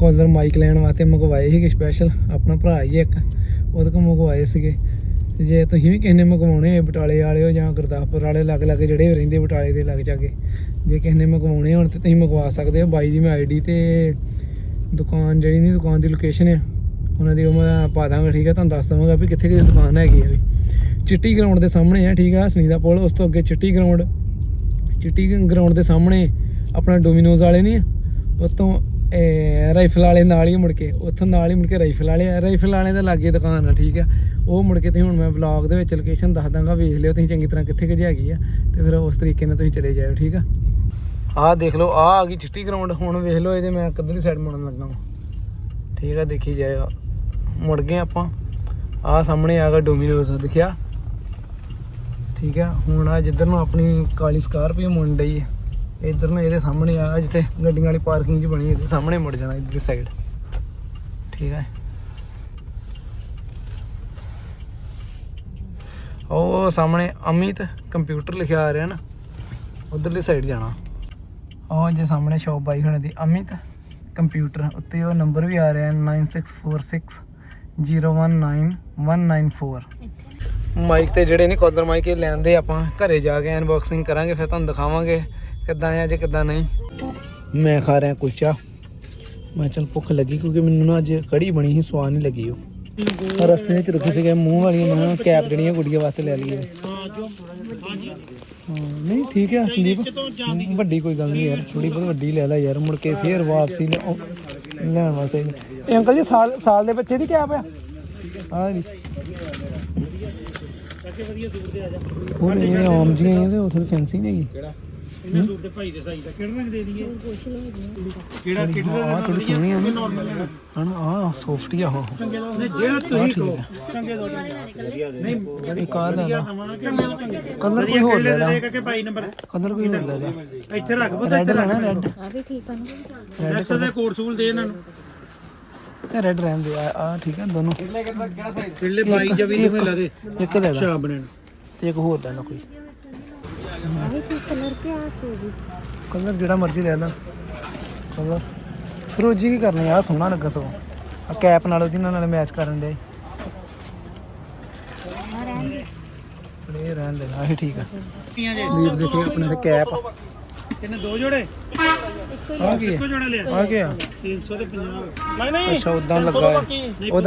ਕਾਲਰ ਮਾਈਕ ਲੈਣ ਵਾਸਤੇ ਮੰਗਵਾਏ ਸੀਗੇ ਸਪੈਸ਼ਲ ਆਪਣਾ ਭਰਾ ਹੀ ਇੱਕ। ਉਹਦੇ ਕੋਲ ਮੰਗਵਾਏ ਸੀਗੇ। ਜੇ ਤੁਸੀਂ ਵੀ ਕਿਸੇ ਨੇ ਮੰਗਵਾਉਣੇ ਹੋਏ ਬਟਾਲੇ ਵਾਲੇ ਹੋ ਜਾਂ ਗੁਰਦਾਸਪੁਰ ਵਾਲੇ ਲੱਗ ਲੱਗ ਜਿਹੜੇ ਰਹਿੰਦੇ ਬਟਾਲੇ ਦੇ ਲੱਗ ਜਾਗੇ। ਜੇ ਕਿਸੇ ਨੇ ਮੰਗਵਾਉਣੇ ਹੋਣ ਤੇ ਤੁਸੀਂ ਮੰਗਵਾ ਸਕਦੇ ਹੋ। ਬਾਈ ਦੀ ਮੈਂ ਆਈਡੀ ਤੇ ਦੁਕਾਨ ਜਿਹੜੀ ਨਹੀਂ ਦੁਕਾਨ ਦੀ ਲੋਕੇਸ਼ਨ ਆ ਉਹਨਾਂ ਦੀ ਉਹ ਮੈਂ ਪਾ ਦਾਂਗਾ ਠੀਕ ਆ? ਤੁਹਾਨੂੰ ਦੱਸ ਦਵਾਂਗਾ ਵੀ ਕਿੱਥੇ ਕਿਹੜੀ ਦੁਕਾਨ ਹੈਗੀ ਆ ਵੀ। ਚਿੱਟੀ ਗਰਾਊਂਡ ਦੇ ਸਾਹਮਣੇ ਆ, ਠੀਕ ਆ ਹਸਨੀ ਦਾ ਪੁਲ, ਉਸ ਤੋਂ ਅੱਗੇ ਚਿੱਟੀ ਗਰਾਊਂਡ ਚਿੱਟੀ ਗਰਾਊਂਡ ਦੇ ਸਾਹਮਣੇ ਆਪਣਾ ਡੋਮਿਨੋਜ਼ ਵਾਲੇ ਨਹੀਂ ਆ ਉਤੋਂ ਰਾਈਫਲ ਵਾਲੇ ਨਾਲ ਹੀ ਮੁੜ ਕੇ, ਉੱਥੋਂ ਨਾਲ ਹੀ ਮੁੜ ਕੇ ਰਾਈਫਲ ਵਾਲੇ ਆ ਰਾਈਫਲ ਵਾਲੇ ਦੇ ਲਾਗੇ ਦੁਕਾਨ ਆ, ਠੀਕ ਆ, ਉਹ ਮੁੜ ਕੇ ਤੁਸੀਂ ਹੁਣ ਮੈਂ ਵਲੌਗ ਦੇ ਵਿੱਚ ਲੋਕੇਸ਼ਨ ਦੱਸ ਦਾਂਗਾ, ਵੇਖ ਲਿਓ ਤੁਸੀਂ ਚੰਗੀ ਤਰ੍ਹਾਂ ਕਿੱਥੇ ਕਿੱਥੇ ਹੈਗੀ ਆ, ਤੇ ਫਿਰ ਉਸ ਤਰੀਕੇ ਨਾਲ ਤੁਸੀਂ ਚਲੇ ਜਾਇਓ, ਠੀਕ ਆ। ਆਹ ਦੇਖ ਲਓ ਆਹ ਆ ਗਈ ਚਿੱਟੀ ਗਰਾਊਂਡ ਹੁਣ ਵੇਖ ਲਓ ਇਹਦੇ ਮੈਂ ਕਿੱਧਰਲੀ ਸਾਈਡ ਮੁੜਨ ਲੱਗਾ ਠੀਕ ਆ, ਦੇਖੀ ਜਾਇਓ, ਮੁੜ ਗਏ ਆਪਾਂ ਆਹ ਸਾਹਮਣੇ ਆ ਗਿਆ ਡੋਮੀਨੋਜ਼ ਦਿਖਿਆ? ਠੀਕ ਹੈ ਹੁਣ ਆ ਜਿੱਧਰ ਨੂੰ ਆਪਣੀ ਕਾਲੀ ਸਕਾਰਪੀਓ ਮੁੰਡ ਡਈ ਹੈ ਇੱਧਰ ਨੂੰ ਇਹਦੇ ਸਾਹਮਣੇ ਆ ਜਿੱਥੇ ਗੱਡੀਆਂ ਵਾਲੀ ਪਾਰਕਿੰਗ 'ਚ ਬਣੀ ਇਹਦੇ ਸਾਹਮਣੇ ਮੁੜ ਜਾਣਾ ਇੱਧਰ ਸਾਈਡ ਠੀਕ ਹੈ ਉਹ ਸਾਹਮਣੇ ਅਮਿਤ ਕੰਪਿਊਟਰ ਲਿਖਿਆ ਆ ਰਿਹਾ ਨਾ, ਉਧਰਲੀ ਸਾਈਡ ਜਾਣਾ। ਉਹ ਜੇ ਸਾਹਮਣੇ ਸ਼ਾਪ ਬਾਈ ਹੋਣੇ ਦੀ, ਅਮਿਤ ਕੰਪਿਊਟਰ ਉੱਤੇ ਉਹ ਨੰਬਰ ਵੀ ਆ ਰਿਹਾ 9646 019194 ਮਾਈਕ ਤੇ ਜਿਹੜੇ ਨੇ ਕਾਲਰ ਮਾਈਕ, ਇਹ ਲੈਂਦੇ ਆਪਾਂ। ਘਰੇ ਜਾ ਕੇ ਅਨਬਾਕਸਿੰਗ ਕਰਾਂਗੇ, ਫਿਰ ਤੁਹਾਨੂੰ ਦਿਖਾਵਾਂਗੇ ਕਿੱਦਾਂ ਆ ਜੇ ਕਿੱਦਾਂ ਨਹੀਂ। ਮੈਂ ਖਾ ਰਿਹਾ ਕੁਲਚਾ। ਮੈਂ ਚਲ ਭੁੱਖ ਲੱਗੀ, ਕਿਉਂਕਿ ਮੈਨੂੰ ਨਾ ਅੱਜ ਕੜੀ ਬਣੀ ਸੀ, ਸਵਾਦ ਨਹੀਂ ਲੱਗੀ ਉਹ। ਰਸਤੇ ਵਿੱਚ ਰੁਕੇ ਸੀਗੇ, ਮੂੰਹ ਵਾਲੀਆਂ ਮੈਂ ਕਿਹਾ ਕੈਪ ਜਿਹੜੀਆਂ ਗੁੜੀਆਂ ਵਾਸਤੇ ਲੈ ਲਈਏ। ਹਾਂ, ਨਹੀਂ, ਠੀਕ ਹੈ, ਸੰਦੀਪ। ਵੱਡੀ ਕੋਈ ਗੱਲ ਨਹੀਂ ਯਾਰ ਥੋੜੀ ਬਹੁਤ ਵੱਡੀ ਲੈ ਲੈ ਯਾਰ, ਮੁੜ ਕੇ ਫੇਰ ਵਾਪਸੀ ਲੈਣ ਵਾਸਤੇ। ਇਹ ਅੰਕਲ ਜੀ, ਸਾਲ ਸਾਲ ਦੇ ਬੱਚੇ ਦੀ ਆ ਆ ਜੀ। ਉਹ ਨਹੀਂ ਇਹ ਆਮ ਜੀਆਂ ਇਹ ਤੇ ਉਹ ਥੋੜੀ ਫੈਂਸੀ ਨਹੀਂ ਹੈਗੀ ਕਿਹੜਾ? ਇਹਨਾਂ ਸੂਟ ਦੇ ਭਾਈ ਦੇ ਸਾਈਜ਼ ਦਾ। ਕਿਹੜਾ ਰੰਗ ਦੇ ਦਈਏ ਕਿਹੜਾ ਕਿਹੜਾ ਆ ਥੋੜੀ ਸੋਹਣੀ ਆ ਨਾ। ਹਣ ਆ ਸੌਫਟ ਹੀ ਆ ਉਹ ਜਿਹੜਾ ਤੁਸੀਂ ਕਹੋ। ਚੰਗੇ ਦੋ ਨਹੀਂ ਇੱਕ ਆ ਲੈ ਲਾ। ਕਲਰ ਕੋਈ ਹੋਰ ਲੈ ਲਾ। ਕਿ ਭਾਈ ਨੰਬਰ। ਕਲਰ ਕੋਈ ਹੋਰ ਲੈ ਲਾ। ਇੱਥੇ ਰੱਖ ਬੋ ਰੈੱਡ ਲੈਣਾ ਰੈੱਡ ਐਕਸ ਦੇ ਕੋਡ ਸੂਲ ਦੇ ਇਹਨਾਂ ਨੂੰ। ਇਹ ਰੈੱਡ ਰਹਿਣ ਦੇ ਆ ਆ ਠੀਕ ਹੈ ਦੋਨੋਂ। ਕਿਹੜਾ ਕਿਹੜਾ ਜਵੀ ਨੂੰ ਲਾ ਦੇ। ਇੱਕ ਦੇ ਦਾ। ਬਣਨ ਤੇ ਇੱਕ ਹੋਰ ਦਾ ਨਾ ਕੋਈ। ਕੀ ਕਲਰ ਜਿਹੜਾ ਮਰਜ਼ੀ ਲੈ ਲਾ। ਕਲਰ। ਫਿਰੋਜੀ ਕੀ ਕਰਨੀ ਆ? ਸੋਹਣਾ ਲੱਗਾ ਸੋ ਆ ਕੈਪ ਨਾਲ ਉਹਦੀ ਨਾਲ ਮੈਚ ਕਰਨ ਦੇ ਪਲੇ ਰਹਿਣ ਦੇ ਆਹ ਠੀਕ ਆ। ਵੀਰ ਦੇਖੇ ਆਪਣੇ ਤੇ ਕੈਪ। ਕਿੰਨੇ ਦੋ ਜੋੜੇ? ਆ ਕੀ ਇੱਕੋ ਜੋੜਾ ਲਿਆ। ਆ ਕੀ 350 ਨਹੀਂ ਨਹੀਂ। ਅੱਛਾ ਉਦਾਂ ਲੱਗਾ ਹੈ।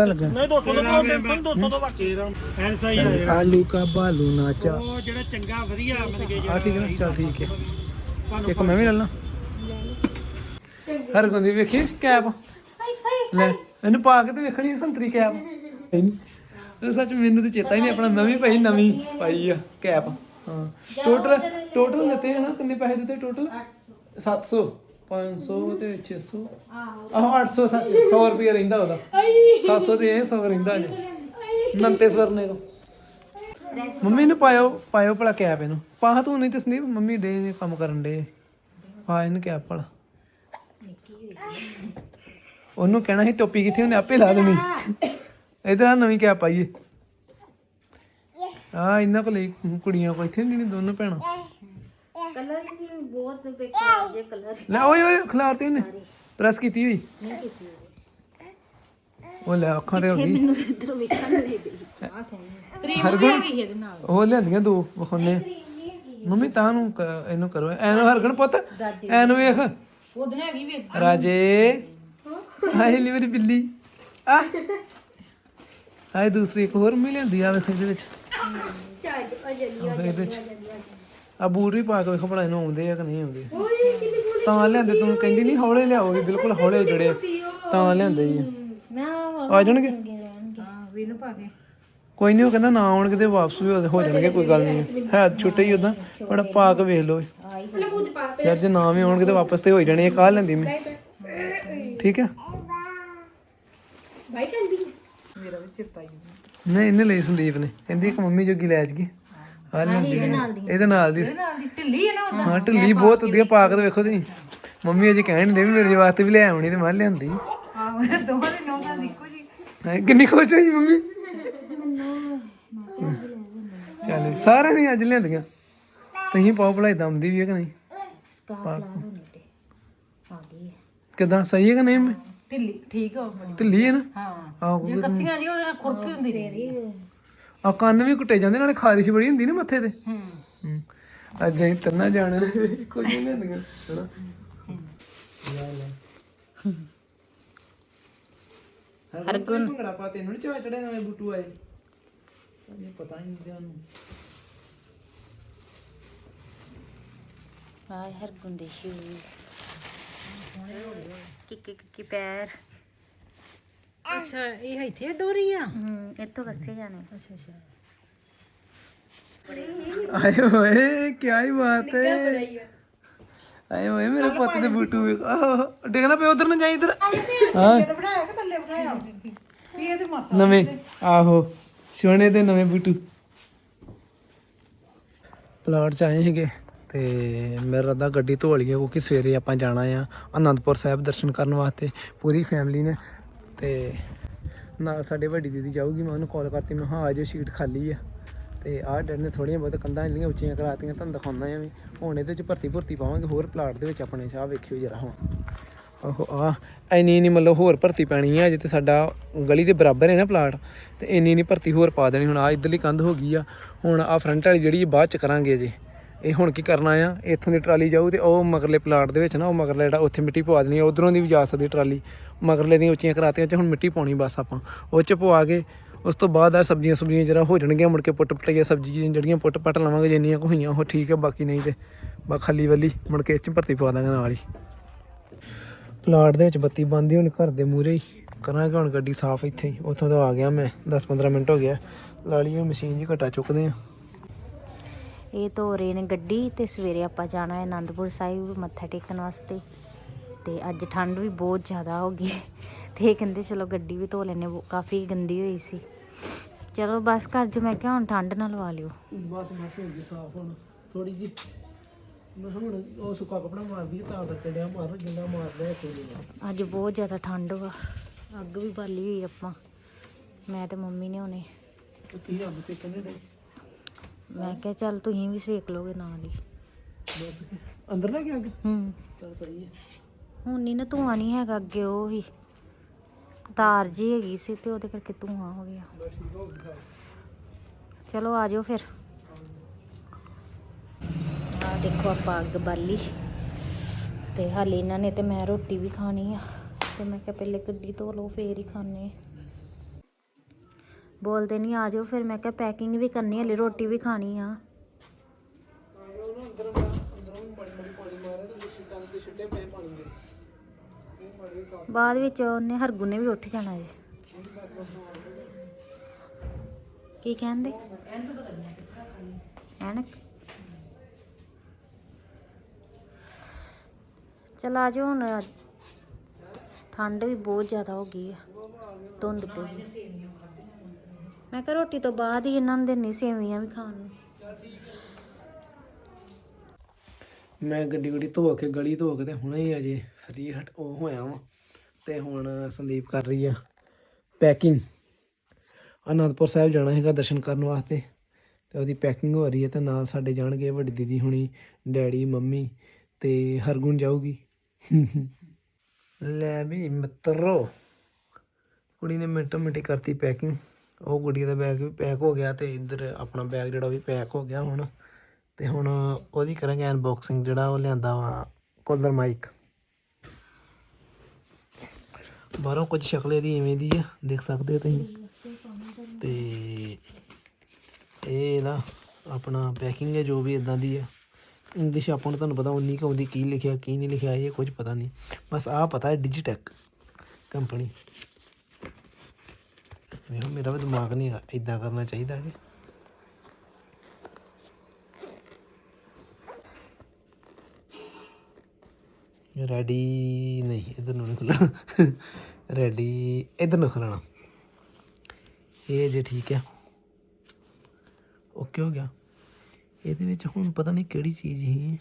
ਲੱਗਾ ਨਹੀਂ 200 ਤੋਂ 300 ਤੋਂ ਆਲੂ ਕਾ ਬਾਲੂ ਨਾਚਾ ਉਹ ਜਿਹੜਾ ਚੰਗਾ ਵਧੀਆ ਮਿਲ ਗਿਆ ਆ ਠੀਕ ਹੈ ਚਲ ਠੀਕ ਹੈ। ਇੱਕ ਮੈਂ ਵੀ ਲੈ ਲਾਂ। ਹਰ ਗੁੰਦੀ ਵੇਖੀ ਕੈਪ? ਲੈ ਇਹਨੂੰ ਪਾ ਕੇ ਤੇ ਵੇਖਣੀ ਸੰਤਰੀ ਕੈਪ। ਇਹ ਸੱਚ ਮੈਨੂੰ ਤੇ ਚੇਤਾ ਹੀ ਨਹੀਂ ਆਪਣਾ। ਮੈਂ ਵੀ ਪਾਈ ਨਵੀਂ ਪਾਈ ਆ ਕੈਪ। ਹਾਂ। ਟੋਟਲ ਟੋਟਲ ਦਿੱਤੇ ਹਨਾ ਕਿੰਨੇ ਪੈਸੇ ਦਿੱਤੇ ਟੋਟਲ 700 500 ਤੇ 600 ਆਹ। 800 100 ਰੁਪਏ ਰਹਿੰਦਾ ਉਹਦਾ। 700 ਤੇ ਇਹ 100 ਰਹਿੰਦਾ ਜੀ। ਨੰਤੇ ਸਵਰਨੇ ਮੰਮੀ ਨੂੰ ਪਾਇਓ ਪਾਇਓ ਭਲਾ ਕੈਪ ਇਹਨੂੰ। ਪਾ ਤੂੰ ਨਹੀਂ ਤੇ ਸੰਦੀਪ ਮੰਮੀ ਡੇ ਨੇ ਕੰਮ ਕਰਨ ਡੇ। ਪਾ ਇਹਨੂੰ ਕੈਪ ਭਲਾ। ਉਹਨੂੰ ਕਹਿਣਾ ਸੀ ਟੋਪੀ ਕਿੱਥੇ ਉਹਨੇ ਆਪੇ ਲਾ ਦੇਣੀ। ਇਧਰ ਆ ਨਵੀਂ ਕੈਪ ਪਾਈਏ ਆ ਇਹਨਾਂ ਕੋਲ ਕੁੜੀਆਂ ਕੋਲ ਇੱਥੇ ਨਹੀਂ ਦੋਨੋਂ ਭੈਣਾਂ। ਕਲਰ ਹੀ ਬਹੁਤ ਬੇਕਾਰ ਜੇ ਕਲਰ ਲੈ ਓਏ ਓਏ ਖਿਲਾਰਤੀ ਉਹਨੇ ਪ੍ਰੈਸ ਕੀਤੀ ਹੋਈ ਉਹ ਲੈ ਅੱਖਾਂ ਤੇ ਹੋ ਗਈ ਇਧਰੋਂ ਵੇਖਣ ਨੂੰ ਦੇ ਦੇ ਆ ਸੋਹਣੀ ਹਰਗੁਣ ਉਹ ਲਿਆਂਦੀਆਂ ਦੋ ਵਿਖਾਉਣੇ ਮੰਮੀ ਤਾਂ ਨੂੰ ਕ- ਇਹਨੂੰ ਕਰੋ ਐਨੂੰ ਹਰਗੁਣ ਪੁੱਤ ਐਨੂੰ ਵੇਖ ਉਹਦਨ ਹੈਗੀ ਵੀ ਰਾਜੇ ਹਾਏ ਲਈ ਮੇਰੀ ਬਿੱਲੀ ਆ ਹਾਏ ਦੂਸਰੀ ਇੱਕ ਹੋਰ ਮਿਲ ਲੈਂਦੀ ਆ ਵੇਖ ਇਹਦੇ ਵਿੱਚ ਇਹਦੇ ਚ ਆ ਬੂਟ ਵੀ ਪਾ ਕੇ ਵੇਖੋ ਭਲਾ ਇਹਨੂੰ ਆਉਂਦੇ ਆ ਕਿ ਨਹੀਂ ਆਉਂਦੇ। ਤਾਂ ਲਿਆਂਦੇ ਤੂੰ ਕਹਿੰਦੀ ਨਹੀਂ ਹੌਲੇ ਲਿਆਓ ਵੀ ਬਿਲਕੁਲ ਹੌਲੇ ਜੜੇ ਤਾਂ ਲਿਆਂਦੇ ਜੀ ਮੈਂ ਆ ਜਾਣਗੇ? ਹਾਂ ਵੀ ਨੂੰ ਪਾ ਕੇ। ਕੋਈ ਨਹੀਂ ਉਹ ਕਹਿੰਦਾ ਨਾ ਆਉਣਗੇ ਤੇ ਵਾਪਸ ਵੀ ਹੋ- ਹੋ ਜਾਣਗੇ ਕੋਈ ਗੱਲ ਨਹੀਂ। ਹੈ ਤਾਂ ਛੋਟੇ ਹੀ ਉਦਾਂ ਪਰ ਪਾ ਕੇ ਵੇਖ ਲਓ। ਯਾਰ ਜੇ ਨਾ ਵੀ ਆਉਣਗੇ ਤੇ ਵਾਪਸ ਤੇ ਹੋ ਹੀ ਜਾਣੇ ਆ ਕਾਹ ਲੈਂਦੀ ਮੈਂ। ਠੀਕ ਹੈ? ਮੇਰਾ ਵੀ ਚਿਰਤਾ ਹੀ। ਨਹੀਂ ਇਹਨੇ ਲਈ ਸੰਦੀਪ ਨੇ। ਕਹਿੰਦੀ ਇੱਕ ਮੰਮੀ ਜੋਗੀ ਲੈ ਜਗੀ। ਆ ਲੈਂਦੀ ਇਹਦੇ ਨਾਲ ਦੀ ਨਾਲ ਦੀ। ਢਿੱਲੀ ਹੈ ਨਾ ਹਾਂ ਢਿੱਲੀ ਬਹੁਤ ਵਧੀਆ ਪਾ ਕੇ ਵੇਖੋ ਤੁਸੀਂ। ਮੰਮੀ ਅਜੇ ਕਹਿਣ ਦੇ ਵੀ ਮੇਰੇ ਵਾਸਤੇ ਵੀ ਲੈ ਆਉਣੀ ਤੇ ਮੈਂ ਲਿਆਂਦੀ। ਆਹ ਦੋਵਾਂ ਦੇ ਨੌਂ ਦੀ ਇੱਕੋ ਜੀ। ਹੈਂ, ਕਿੰਨੀ ਖੁਸ਼ ਹੋਈ ਮੰਮੀ? ਚੱਲ ਸਾਰਿਆਂ ਨੇ ਅੱਜ ਲਿਆਂਦੀਆਂ। ਤੁਸੀਂ ਪਾਓ ਭਲਾਈ ਦਮ ਦੀ ਵੀ ਹੈ ਕਿ ਨਹੀਂ? ਸਕਾਫ ਲਾ ਹੋਣੀ ਤੇ। ਆ ਗਈ ਹੈ। ਕਿਦਾਂ ਸਹੀ ਹੈ ਕਿ ਨਹੀਂ? ਢਿੱਲੀ ਠੀਕ ਹੋ ਢਿੱਲੀ ਹੈ ਨਾ? ਹਾਂ। ਜੇ ਕੱਸੀਆਂ ਜੀ ਉਹਦੇ ਨਾਲ ਖੁਰਕੀ ਹੁੰਦੀ ਰਹੀ ਆ ਕੰਨ ਵੀ ਕੁੱਟੇ ਜਾਂਦੇ ਨਾਲੇ ਖਾਰਿਸ਼ ਬੜੀ ਹੁੰਦੀ ਨਾ ਮੱਥੇ ਤੇ। ਹੂੰ। ਅੱਜ ਅਸੀਂ ਤੰਨਾ ਜਾਣਾ ਕੁਝ ਨਹੀਂ ਲੈਂਦੀਆਂ ਹਨਾ? ਹਰਗੁਣ। ਭੰਗੜਾ ਪਾ ਤੈਨੂੰ ਨੀ ਚਾਹ ਚੜਿਆ ਨਾਲੇ ਬੂਟੂ ਆਏ। ਪਤਾ ਹੀ ਨਹੀਂ ਤੁਹਾਨੂੰ ਹਾਏ ਹਰ ਗੁੰਦੇ ਸ਼ੂਜ਼ ਕਿੱਕੀ ਕਿੱਕੀ ਪੈਰ। ਅੱਛਾ ਇਹ ਇੱਥੇ ਡੋਰੀ ਆ? ਹੂੰ ਇੱਥੋਂ ਕੱਸੇ ਜਾਣੇ। ਅੱਛਾ ਅੱਛਾ। ਆਏ ਹੋਏ ਕੀ ਹੀ। ਬਾਤ ਹੈ ਆਏ ਹੋਏ ਮੇਰੇ ਪੁੱਤ ਦੇ ਬੂਟੂ ਵੇਖ। ਆਹ ਡਿੱਗਣਾ ਪਿਆ ਉਧਰ ਨਾ ਜਾਈ ਇਧਰ। ਹਾਂ। ਤੇ ਬਣਾਇਆ ਕਿ ਥੱਲੇ ਬਣਾਇਆ? ਵੀ ਇਹਦੇ ਮਾਸਾ ਨਵੇਂ। ਆਹੋ ਸੋਹਣੇ ਦੇ ਨਵੇਂ ਬੂਟੂ। ਪਲਾਟ ਚ ਆਏ ਹੈਗੇ ਤੇ ਮੇਰਾ ਦਾ ਗੱਡੀ ਧੋ ਲਈਏ ਕਿਉਂਕਿ ਸਵੇਰੇ ਆਪਾਂ ਜਾਣਾ ਆ ਆਨੰਦਪੁਰ ਸਾਹਿਬ ਦਰਸ਼ਨ ਕਰਨ ਵਾਸਤੇ। ਪੂਰੀ ਫੈਮਿਲੀ ਨੇ। ਤੇ ਨਾਲ ਸਾਡੇ ਵੱਡੀ ਦੀਦੀ ਜਾਊਗੀ, ਮੈਂ ਉਹਨੂੰ ਕਾਲ ਕਰਤੀ, ਮੈਂ ਹਾਂ ਆਜੋ ਸੀਟ ਖਾਲੀ ਆ। ਤੇ ਆਹ ਡੈਡ ਨੇ ਥੋੜੀਆਂ ਬਹੁਤ ਕੰਧਾਂ ਇੰਨੀਆਂ ਉੱਚੀਆਂ ਕਰਾਤੀਆਂ, ਤੁਹਾਨੂੰ ਦਿਖਾਉਂਦਾ ਆ ਵੀ ਹੁਣ ਇਹਦੇ ਚ ਭਰਤੀ ਭਰਤੀ ਪਾਵਾਂਗੇ, ਹੋਰ ਪਲਾਟ ਦੇ ਵਿੱਚ ਆਪਣੇ ਸਾਹ ਵੇਖਿਓ ਜਰਾ ਹੁਣ। ਆਹੋ ਆ ਇੰਨੀ ਨਹੀਂ ਮਤਲਬ ਹੋਰ ਭਰਤੀ ਪੈਣੀ ਹੈ ਅਜੇ ਤੇ ਸਾਡਾ ਗਲੀ ਦੇ ਬਰਾਬਰ ਹੈ ਨਾ ਪਲਾਟ ਤੇ ਇੰਨੀ ਨਹੀਂ ਭਰਤੀ ਹੋਰ ਪਾ ਦੇਣੀ, ਹੁਣ ਆ ਇਧਰਲੀ ਕੰਧ ਹੋ ਗਈ ਆ, ਹੁਣ ਆ ਫਰੰਟ ਵਾਲੀ ਜਿਹੜੀ ਬਾਅਦ ਚ ਕਰਾਂਗੇ ਜੀ ਇਹ ਹੁਣ ਕੀ ਕਰਨਾ ਆ? ਇੱਥੋਂ ਦੀ ਟਰਾਲੀ ਜਾਊ ਤੇ ਉਹ ਮਗਰਲੇ ਪਲਾਟ ਦੇ ਵਿੱਚ ਨਾ, ਉਹ ਮਗਰਲਾ ਜਿਹੜਾ ਉੱਥੇ ਮਿੱਟੀ ਪਵਾ ਦੇਣੀ ਆ, ਉਧਰੋਂ ਦੀ ਵੀ ਜਾ ਸਕਦੀ ਟਰਾਲੀ। ਮਗਰਲੇ ਦੀਆਂ ਉੱਚੀਆਂ ਕਰਾਤੀਆਂ ਚ ਹੁਣ ਮਿੱਟੀ ਪਾਉਣੀ ਬਸ ਆਪਾਂ। ਉਹ ਚ ਪਵਾ ਕੇ, ਉਸ ਤੋਂ ਬਾਅਦ ਆ ਸਬਜ਼ੀਆਂ ਸੁਬਜ਼ੀਆਂ ਜਿਹੜਾ ਹੋ ਜਾਣਗੀਆਂ, ਮੁੜ ਕੇ ਪੁੱਟ ਪਟਾਈਆਂ ਸਬਜ਼ੀ ਜਿਹੜੀਆਂ ਪੁੱਟ ਪਟ ਲਵਾਂਗੇ, ਜਿੰਨੀਆਂ ਕੁ ਹੋਈਆਂ, ਉਹ ਠੀਕ ਹੈ ਬਾਕੀ ਨਹੀਂ ਤੇ ਬਾ ਖਾਲੀ ਵੱਲੀ, ਮੁੜ ਕੇ ਇਸ ਚ ਭਰਤੀ ਪਵਾ ਦਾਂਗੇ ਨਾਲ ਹੀ। ਪਲਾਟ ਦੇ ਵਿੱਚ ਬੱਤੀ ਬੰਦ ਹੁਣ ਘਰ ਦੇ ਮੂਹਰੇ ਹੀ। ਕਰਾਂਗੇ ਹੁਣ ਗੱਡੀ ਸਾਫ਼ ਇੱਥੇ ਹੀ। ਉੱਥੋਂ ਤੋਂ ਆ ਗਿਆ ਮੈਂ 10-15 ਮਿੰਟ ਹੋ ਗਿਆ। ਲਾ ਲਈ ਮਸ਼ੀਨ ਜੀ ਘਟਾ ਚੁੱਕਦੇ ਆ। ਇਹ ਧੋ ਰਹੇ ਨੇ ਗੱਡੀ ਤੇ ਸਵੇਰੇ ਆਪਾਂ ਜਾਣਾ ਹੈ ਆਨੰਦਪੁਰ ਸਾਹਿਬ ਮੱਥਾ ਟੇਕਣ ਵਾਸਤੇ। ਤੇ ਅੱਜ ਠੰਡ ਵੀ ਬਹੁਤ ਜ਼ਿਆਦਾ ਹੋ ਗਈ। ਤੇ ਇਹ ਕਹਿੰਦੇ ਚਲੋ ਗੱਡੀ ਵੀ ਧੋ ਲੈਨੇ ਕਾਫੀ ਗੰਦੀ ਹੋਈ ਸੀ। ਚਲੋ ਬਸ ਕਰ ਜੋ ਮੈਂ ਕਿਹਾ ਹੁਣ ਠੰਡ ਨਾ ਲਵਾ ਲਿਓ। ਬਸ ਬਸ ਹੋ ਗਈ ਸਾਫ਼ ਹੁਣ। ਥੋੜੀ ਜੀ ਮੈਂ ਹੁਣ ਉਹ ਸੁੱਕਾ ਕਪੜਾ ਮਾਰਦੀ ਤਾਂ ਕਰਕੇ ਡਿਆ ਮਾਰ ਜਿੰਨਾ ਮਾਰਦਾ ਹੈ ਕੋਈ ਨਹੀਂ ਅੱਜ ਬਹੁਤ ਜ਼ਿਆਦਾ ਠੰਡ ਵਾ। ਅੱਗ ਵੀ ਬਾਲੀ ਹੋਈ ਆਪਾਂ। ਮੈਂ ਤੇ ਮੰਮੀ ਨੇ ਹੁਣੇ। ਕੀ ਅੱਗ ਸੇਕਣੇ ਦੇ ਮੈਂ ਕਿਹਾ ਚੱਲ ਤੁਸੀਂ ਵੀ ਸੇਕ ਲੋਗੇ ਨਾਲ ਹੀ। ਅੰਦਰ ਨਾ ਗਿਆ ਅੱਗ ਹੂੰ। ਚਲ ਸਹੀ ਹੈ। ਹੁਣ ਨਹੀਂ ਨਾ ਧੂਆਂ ਨਹੀਂ ਹੈਗਾ ਅੱਗੇ ਉਹ ਹੀ। ਤਾਰ ਜੀ ਹੈਗੀ ਸੀ ਤੇ ਉਹਦੇ ਕਰਕੇ ਧੂਆਂ ਹੋ ਗਿਆ। ਚਲੋ ਆ ਜਾਓ ਫਿਰ। ਆ ਦੇਖੋ ਆਪਾਂ ਅੱਗ ਬਾਲੀ। ਤੇ ਹਾਲੇ ਇਹਨਾਂ ਨੇ ਤੇ ਮੈਂ ਰੋਟੀ ਵੀ ਖਾਣੀ ਆ। ਤੇ ਮੈਂ ਕਿਹਾ ਪਹਿਲੇ ਗੱਡੀ ਧੋ ਲਓ ਫੇਰ ਹੀ ਖਾਣੇ ਬੋਲਦੇ ਨਹੀਂ ਆ ਜਾਓ, ਫਿਰ ਮੈਂ ਕਿਹਾ ਪੈਕਿੰਗ ਵੀ ਕਰਨੀ, ਹਲੇ ਰੋਟੀ ਵੀ ਖਾਣੀ ਆ। ਬਾਅਦ ਵਿੱਚ ਉਹਨੇ ਹਰਗੁਣ ਨੇ ਵੀ ਉੱਠ ਜਾਣਾ ਜੀ। ਕੀ ਕਹਿੰਦੇ? ਐਨਕ। ਚਲ ਆ ਜਾਓ ਹੁਣ। ਠੰਡ ਵੀ ਬਹੁਤ ਜ਼ਿਆਦਾ ਹੋ ਗਈ ਹੈ ਧੁੰਦ ਪਈ ਮੈਂ ਕਿਹਾ ਰੋਟੀ ਤੋਂ ਬਾਅਦ ਹੀ ਇਹਨਾਂ ਨੂੰ ਦੇਣੀ ਸੇਵੀਆਂ ਵੀ ਖਾਣ ਨੂੰ। ਮੈਂ ਗੱਡੀ ਗੁੱਡੀ ਧੋ ਕੇ, ਗਲੀ ਧੋ ਕੇ ਤੇ ਹੁਣੇ ਹੀ ਅਜੇ ਫਰੀ ਹਟ ਉਹ ਹੋਇਆ ਵਾਂ ਤੇ ਹੁਣ ਸੰਦੀਪ ਕਰ ਰਹੀ ਆ ਪੈਕਿੰਗ ਅਨੰਦਪੁਰ ਸਾਹਿਬ ਜਾਣਾ ਹੈਗਾ ਦਰਸ਼ਨ ਕਰਨ ਵਾਸਤੇ ਤੇ ਉਹਦੀ ਪੈਕਿੰਗ ਹੋ ਰਹੀ ਹੈ ਤੇ ਨਾਲ ਸਾਡੇ ਜਾਣਗੇ ਵੱਡੀ ਦੀਦੀ ਹੁਣੀ, ਡੈਡੀ, ਮੰਮੀ ਤੇ ਹਰਗੁਣ ਜਾਊਗੀ। ਲੈ ਵੀ ਮਿੱਤਰੋ, ਕੁੜੀ ਨੇ ਮਿੰਟੋ ਮਿੰਟੀ ਕਰਤੀ ਪੈਕਿੰਗ ਉਹ ਗੁੱਡੀ ਦਾ ਬੈਗ ਵੀ ਪੈਕ ਹੋ ਗਿਆ ਤੇ ਇੱਧਰ ਆਪਣਾ ਬੈਗ ਜਿਹੜਾ ਉਹ ਵੀ ਪੈਕ ਹੋ ਗਿਆ ਹੁਣ। ਤੇ ਹੁਣ ਉਹਦੀ ਕਰਾਂਗੇ ਅਨਬਾਕਸਿੰਗ ਜਿਹੜਾ ਉਹ ਲਿਆਂਦਾ ਵਾ ਕੋਲਰ ਮਾਈਕ। ਬਾਹਰੋਂ ਕੁਝ ਸ਼ਕਲ ਇਹਦੀ ਇਵੇਂ ਦੀ ਆ, ਦੇਖ ਸਕਦੇ ਹੋ ਤੁਸੀਂ। ਤੇ ਇਹ ਇਹਦਾ ਆਪਣਾ ਪੈਕਿੰਗ ਹੈ, ਜੋ ਵੀ ਇਦਾਂ ਦੀ ਆ। ਇੰਗਲਿਸ਼ ਆਪਾਂ ਨੂੰ ਤੁਹਾਨੂੰ ਪਤਾ ਉਨੀ ਕੁ ਆਉਂਦੀ, ਕੀ ਲਿਖਿਆ, ਕੀ ਨਹੀਂ ਲਿਖਿਆ, ਇਹ ਕੁਝ ਪਤਾ ਨਹੀਂ। ਬਸ ਆਹ ਪਤਾ ਹੈ ਡਿਜੀਟੈਕ ਕੰਪਨੀ ਵੇਖੋ, ਮੇਰਾ ਵੀ ਦਿਮਾਗ ਨਹੀਂ ਹੈਗਾ। ਇਦਾਂ ਕਰਨਾ ਚਾਹੀਦਾ ਕਿ। ਰੈਡੀ ਨਹੀਂ, ਇਧਰ ਨੂੰ ਨਹੀਂ ਖੁੱਲਣਾ। ਰੈਡੀ ਇਧਰ ਨੂੰ ਖੁੱਲਣਾ। ਇਹ ਜੇ ਠੀਕ ਹੈ, ਓਕੇ ਹੋ ਗਿਆ। ਇਹਦੇ ਵਿੱਚ ਹੁਣ ਪਤਾ ਨਹੀਂ ਕਿਹੜੀ ਚੀਜ਼ ਸੀ।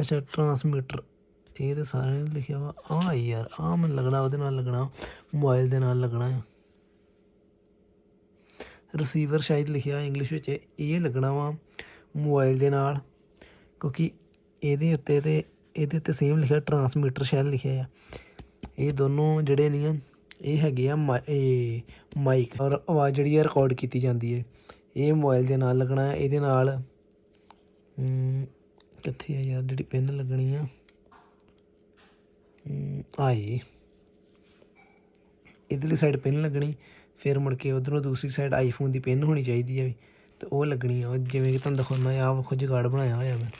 ਅੱਛਾ, ਟਰਾਂਸਮਿਟਰ। ਇਹ ਤਾਂ ਸਾਰਿਆਂ ਨੇ ਲਿਖਿਆ ਵਾ। ਆ ਯਾਰ ਆ ਮੈਨੂੰ ਲੱਗਣਾ, ਉਹਦੇ ਨਾਲ ਲੱਗਣਾ ਮੋਬਾਈਲ ਦੇ ਨਾਲ ਲੱਗਣਾ ਆ ਰਿਸੀਵਰ ਸ਼ਾਇਦ ਲਿਖਿਆ ਇੰਗਲਿਸ਼ ਵਿੱਚ, ਇਹ ਲੱਗਣਾ ਵਾ ਮੋਬਾਈਲ ਦੇ ਨਾਲ, ਕਿਉਂਕਿ ਇਹਦੇ ਉੱਤੇ ਤੇ, ਇਹਦੇ ਉੱਤੇ ਸੇਮ ਲਿਖਿਆ ਟਰਾਂਸਮੀਟਰ ਸ਼ਾਇਦ ਲਿਖਿਆ ਆ। ਇਹ ਦੋਨੋਂ ਜਿਹੜੇ ਨੇ ਆ ਇਹ ਹੈਗੇ ਆ ਮਾਈਕ ਔਰ ਆਵਾਜ਼ ਜਿਹੜੀ ਆ ਰਿਕਾਰਡ ਕੀਤੀ ਜਾਂਦੀ ਹੈ। ਇਹ ਮੋਬਾਈਲ ਦੇ ਨਾਲ ਲੱਗਣਾ ਹੈ, ਇਹਦੇ ਨਾਲ ਕਿੱਥੇ ਆ ਯਾਰ, ਜਿਹੜੀ ਪਿੰਨ ਲੱਗਣੀ ਆ। ਹਮ, ਆਈ। ਇਧਰਲੀ ਸਾਈਡ ਪਿੰਨ ਲੱਗਣੀ ਫਿਰ ਮੁੜ ਕੇ ਉਧਰੋਂ ਦੂਸਰੀ ਸਾਈਡ ਆਈਫੋਨ ਦੀ ਪਿੰਨ ਹੋਣੀ ਚਾਹੀਦੀ ਹੈ ਵੀ ਤੇ ਉਹ ਲੱਗਣੀ ਆ ਉਹ ਜਿਵੇਂ ਕਿ ਤੁਹਾਨੂੰ ਦਿਖਾਉਣਾ ਆ ਵੇਖੋ ਜੁਗਾੜ ਬਣਾਇਆ ਹੋਇਆ ਮੈਂ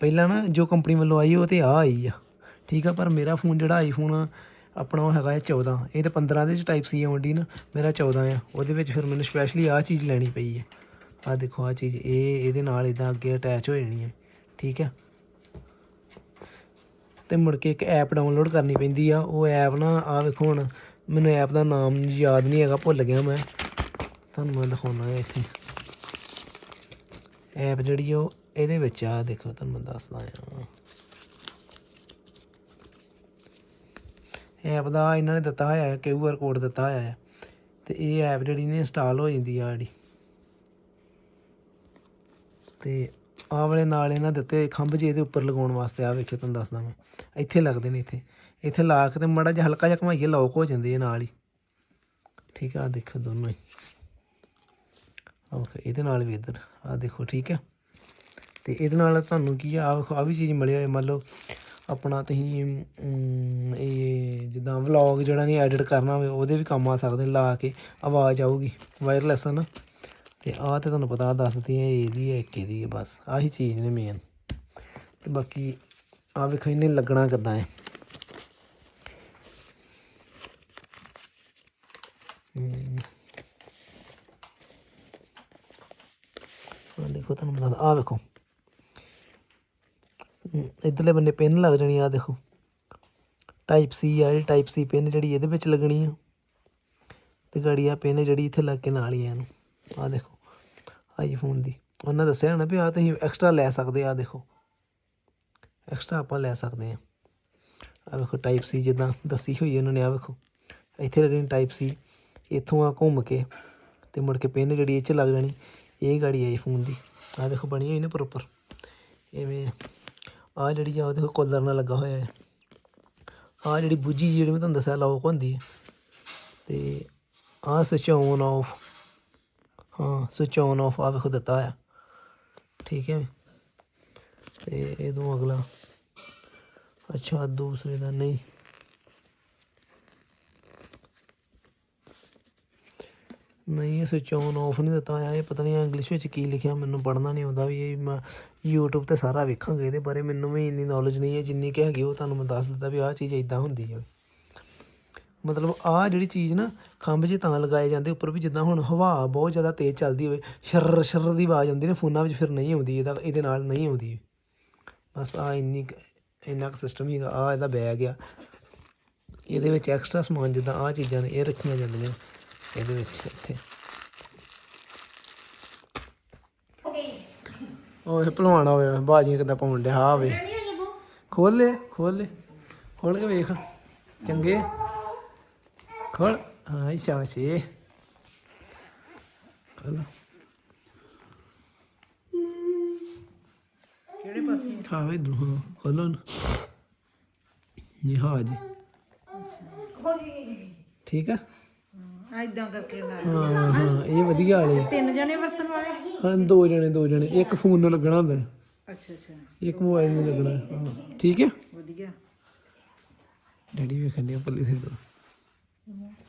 ਪਹਿਲਾਂ ਨਾ ਜੋ ਕੰਪਨੀ ਵੱਲੋਂ ਆਈ ਉਹ ਤੇ ਆ ਆਈ ਆ। ਠੀਕ ਆ ਪਰ ਮੇਰਾ ਫੋਨ ਜਿਹੜਾ ਆਈਫੋਨ ਆਪਣਾ ਉਹ ਹੈਗਾ ਹੈ 14 ਇਹ ਤੇ 15 ਦੇ ਚ ਟਾਈਪ ਸੀ ਆਉਂਦੀ ਨਾ ਮੇਰਾ 14 ਆ। ਉਹਦੇ ਵਿੱਚ ਫਿਰ ਮੈਨੂੰ ਸਪੈਸ਼ਲੀ ਆ ਚੀਜ਼ ਲੈਣੀ ਪਈ ਹੈ ਆ ਦੇਖੋ ਆ ਚੀਜ਼ ਇਹ ਇਹਦੇ ਨਾਲ ਇਦਾਂ ਅੱਗੇ ਅਟੈਚ ਹੋ ਜਾਣੀ ਹੈ ਠੀਕ ਹੈ ਤੇ ਮੁੜ ਕੇ ਇੱਕ ਐਪ ਡਾਊਨਲੋਡ ਕਰਨੀ ਪੈਂਦੀ ਆ, ਉਹ ਐਪ ਨਾ ਆ ਵੇਖੋ ਹੁਣ, ਮੈਨੂੰ ਐਪ ਦਾ ਨਾਮ ਯਾਦ ਨਹੀਂ ਹੈਗਾ, ਭੁੱਲ ਗਿਆ ਮੈਂ। ਤੁਹਾਨੂੰ ਮੈਂ ਦਿਖਾਉਣਾ ਹੈ ਇੱਥੇ। ਐਪ ਜਿਹੜੀ ਉਹ ਇਹਦੇ ਵਿੱਚ ਆ, ਦੇਖੋ, ਤੁਹਾਨੂੰ ਮੈਂ ਦੱਸਦਾ ਆ ਐਪ ਦਾ ਇਹਨਾਂ ਨੇ ਦਿੱਤਾ ਹੋਇਆ ਹੈ, ਕਿਊ ਆਰ ਕੋਡ ਦਿੱਤਾ ਹੋਇਆ ਹੈ, ਤੇ ਇਹ ਐਪ ਜਿਹੜੀ ਨੇ ਇੰਸਟਾਲ ਹੋ ਜਾਂਦੀ ਆ ਜਿਹੜੀ। ਤੇ ਆਹ ਵਾਲੇ ਨਾਲ ਇਹਨਾਂ ਦਿੱਤੇ ਖੰਭ ਜੇ ਇਹਦੇ ਉੱਪਰ ਲਗਾਉਣ ਵਾਸਤੇ ਆ ਵੇਖਿਓ ਤੁਹਾਨੂੰ ਦੱਸਦਾ ਮੈਂ। ਇੱਥੇ ਲੱਗਦੇ ਨੇ ਇੱਥੇ। ਇੱਥੇ ਲਾ ਕੇ ਤੇ ਮੜਾ ਜਿਹਾ ਹਲਕਾ ਜਿਹਾ ਘਮਾਈਏ ਲੌਕ ਹੋ ਜਾਂਦੇ ਆ ਨਾਲ ਹੀ। ਠੀਕ ਆ, ਆਹ ਦੇਖੋ ਦੋਨੋਂ ਹੀ। ਓਕੇ ਇਹਦੇ ਨਾਲ ਵੀ ਇੱਧਰ ਆ ਦੇਖੋ, ਠੀਕ ਹੈ ਤੇ ਇਹਦੇ ਨਾਲ ਤੁਹਾਨੂੰ ਕੀ ਆ, ਆਹ ਆ ਵੀ ਚੀਜ਼ ਮਿਲਿਆ ਹੋਏ ਮੰਨ ਲਓ ਆਪਣਾ ਤੁਸੀਂ ਇਹ ਜਿੱਦਾਂ ਵਲੌਗ ਜਿਹੜਾ ਨਹੀਂ ਐਡਿਟ ਕਰਨਾ ਹੋਵੇ, ਉਹਦੇ ਵੀ ਕੰਮ ਆ ਸਕਦੇ ਲਾ ਕੇ ਆਵਾਜ਼ ਆਊਗੀ ਵਾਇਰਲੈਸ ਹੈ ਨਾ। ਤੇ ਆਹ ਤੇ ਤੁਹਾਨੂੰ ਪਤਾ ਦੱਸ ਦਿੱਤੀ ਹੈ ਇਹਦੀ ਹੈ ਇੱਕ ਇਹਦੀ ਹੈ ਬਸ ਆਹੀ ਚੀਜ਼ ਨੇ ਮੇਨ ਤੇ ਬਾਕੀ ਆ ਵੇਖੋ ਇਹਨੇ ਲੱਗਣਾ ਕਿੱਦਾਂ ਹੈ ਹਮ। ਆਹ ਦੇਖੋ ਤੁਹਾਨੂੰ ਬਤਾ ਆ ਵੇਖੋ। ਹਮ, ਇੱਧਰਲੇ ਬੰਨੇ ਪਿੰਨ ਲੱਗ ਜਾਣੀ ਆ ਦੇਖੋ। ਟਾਈਪ ਸੀ ਆ ਜਿਹੜੀ ਟਾਈਪ ਸੀ ਪਿੰਨ ਜਿਹੜੀ ਇਹਦੇ ਵਿੱਚ ਲੱਗਣੀ ਆ। ਤੇ ਗਾੜੀ ਆ ਪਿੰਨ ਜਿਹੜੀ ਇੱਥੇ ਲੱਗ ਕੇ ਨਾਲ ਹੀ ਆ ਇਹਨੂੰ। ਆ ਦੇਖੋ। ਆਈਫੋਨ ਦੀ। ਉਹਨਾਂ ਦੱਸਿਆ ਨਾ ਵੀ ਆ ਤੁਸੀਂ ਐਕਸਟਰਾ ਲੈ ਸਕਦੇ ਆ, ਆਹ ਦੇਖੋ। ਐਕਸਟਰਾ ਆਪਾਂ ਲੈ ਸਕਦੇ ਆ। ਆ ਵੇਖੋ ਟਾਈਪ ਸੀ ਜਿੱਦਾਂ ਦੱਸੀ ਹੋਈ ਉਹਨਾਂ ਨੇ ਆ ਵੇਖੋ। ਇੱਥੇ ਲੱਗਣੀ ਟਾਈਪ ਸੀ ਇੱਥੋਂ ਆ ਘੁੰਮ ਕੇ ਤੇ ਮੁੜ ਕੇ ਪਿੰਨ ਜਿਹੜੀ ਇਹ ਚ ਲੱਗ ਜਾਣੀ, ਇਹ ਗਾੜੀ ਆਈਫੋਨ ਦੀ। ਆ ਦੇਖੋ ਬਣੀ ਹੋਈ ਨਾ ਪ੍ਰੋਪਰ ਇਵੇਂ ਆ। ਜਿਹੜੀ ਆ ਉਹ ਦੇਖੋ ਕੋਲਰ ਨਾਲ ਲੱਗਾ ਹੋਇਆ ਹੈ। ਆ ਜਿਹੜੀ ਬੁੱਜੀ ਜਿਹੜੀ ਮੈਂ ਤੁਹਾਨੂੰ ਦੱਸਿਆ ਲੌਕ ਹੁੰਦੀ ਹੈ। ਤੇ ਆ ਸਵਿਚ ਔਨ ਆਫ ਹਾਂ ਸਵਿਚ ਔਨ ਆਫ ਆ ਵੇਖੋ ਦਿੱਤਾ ਆ ਠੀਕ ਹੈ। ਤੇ ਇਹ ਤੋਂ ਅਗਲਾ। ਅੱਛਾ, ਦੂਸਰੇ ਦਾ ਨਹੀਂ। ਨਹੀਂ, ਇਹ ਸਵਿਚ ਔਨ ਆਫ ਨਹੀਂ ਦਿੱਤਾ ਆ ਇਹ ਪਤਾ ਨਹੀਂ ਇੰਗਲਿਸ਼ ਵਿੱਚ ਕੀ ਲਿਖਿਆ, ਮੈਨੂੰ ਪੜ੍ਹਨਾ ਨਹੀਂ ਆਉਂਦਾ ਵੀ ਇਹ ਮੈਂ YouTube ਤੇ ਸਾਰਾ ਵੇਖਾਂਗੇ। ਇਹਦੇ ਬਾਰੇ ਮੈਨੂੰ ਵੀ ਇੰਨੀ ਨੌਲੇਜ ਨਹੀਂ ਹੈ, ਜਿੰਨੀ ਕਿ ਹੈਗੀ ਉਹ ਤੁਹਾਨੂੰ ਮੈਂ ਦੱਸ ਦਿੱਤਾ ਵੀ ਆਹ ਚੀਜ਼ ਇਦਾਂ ਹੁੰਦੀ ਹੈ ਮਤਲਬ ਆਹ ਜਿਹੜੀ ਚੀਜ਼ ਨਾ ਖੰਭ 'ਚ ਤਾਂ ਲਗਾਏ ਜਾਂਦੇ ਉੱਪਰ ਵੀ ਜਿੱਦਾਂ ਹੁਣ ਹਵਾ ਬਹੁਤ ਜ਼ਿਆਦਾ ਤੇਜ਼ ਚੱਲਦੀ ਹੋਵੇ ਸ਼ਰ ਸ਼ਰ ਦੀ ਆਵਾਜ਼ ਆਉਂਦੀ ਨੇ ਫੋਨਾਂ ਵਿੱਚ ਫਿਰ ਨਹੀਂ ਆਉਂਦੀ ਇਹਦਾ ਇਹਦੇ ਨਾਲ ਨਹੀਂ ਆਉਂਦੀ। ਬਸ ਆ ਇੰਨੀ ਇੰਨਾ ਕੁ ਸਿਸਟਮ ਹੀ ਆ ਇਹਦਾ ਬੈਗ ਆ। ਇਹਦੇ ਵਿੱਚ ਐਕਸਟਰਾ ਸਮਾਨ ਜਿੱਦਾਂ ਆ ਚੀਜ਼ਾਂ ਨੇ ਇਹ ਰੱਖੀਆਂ ਜਾਂਦੀਆਂ ਇਹਦੇ ਵਿੱਚ ਇੱਥੇ। ਓਏ ਭਲਵਾਨ ਹੋਇਆ ਬਾਜੀਆਂ ਕਿੱਦਾਂ ਪਾਉਣ ਡਿਆ ਆ ਵੇ। ਖੋਲ ਲੈ ਖੋਲ ਲੈ ਖੋਲ ਕੇ ਵੇਖ ਚੰਗੇ। ਖੋਲ ਹਾਂ ਸ਼ਾਬਾਸ਼ੀ ਖੋਲ ਕਿਹੜੇ ਪਾਸੇ ਹਾਂ ਵੇ ਹਾਂ ਖੋਲੋ ਨਾ ਜੀ ਹਾਂ ਜੀ ਠੀਕ ਆ ਐਦਾਂ ਕਰਕੇ ਲਾ ਹਾਂ ਹਾਂ ਇਹ ਵਧੀਆ ਵਾਲੇ ਤਿੰਨ ਜਣੇ ਵਰਤਣ ਵਾਲੇ ਹਾਂ ਦੋ ਜਣੇ ਦੋ ਜਣੇ. ਇੱਕ ਫੋਨ ਨੂੰ ਲੱਗਣਾ ਹੁੰਦਾ ਹੈ, ਅੱਛਾ ਅੱਛਾ ਇੱਕ ਮੋਬਾਈਲ ਨੂੰ ਲੱਗਣਾ ਹੈ। ਹਾਂ ਠੀਕ ਹੈ? ਵਧੀਆ। ਡੈਡੀ ਵੇਖਣ ਦੇ ਪੱਲੀ ਸਿਰ ਤੋਂ Yeah.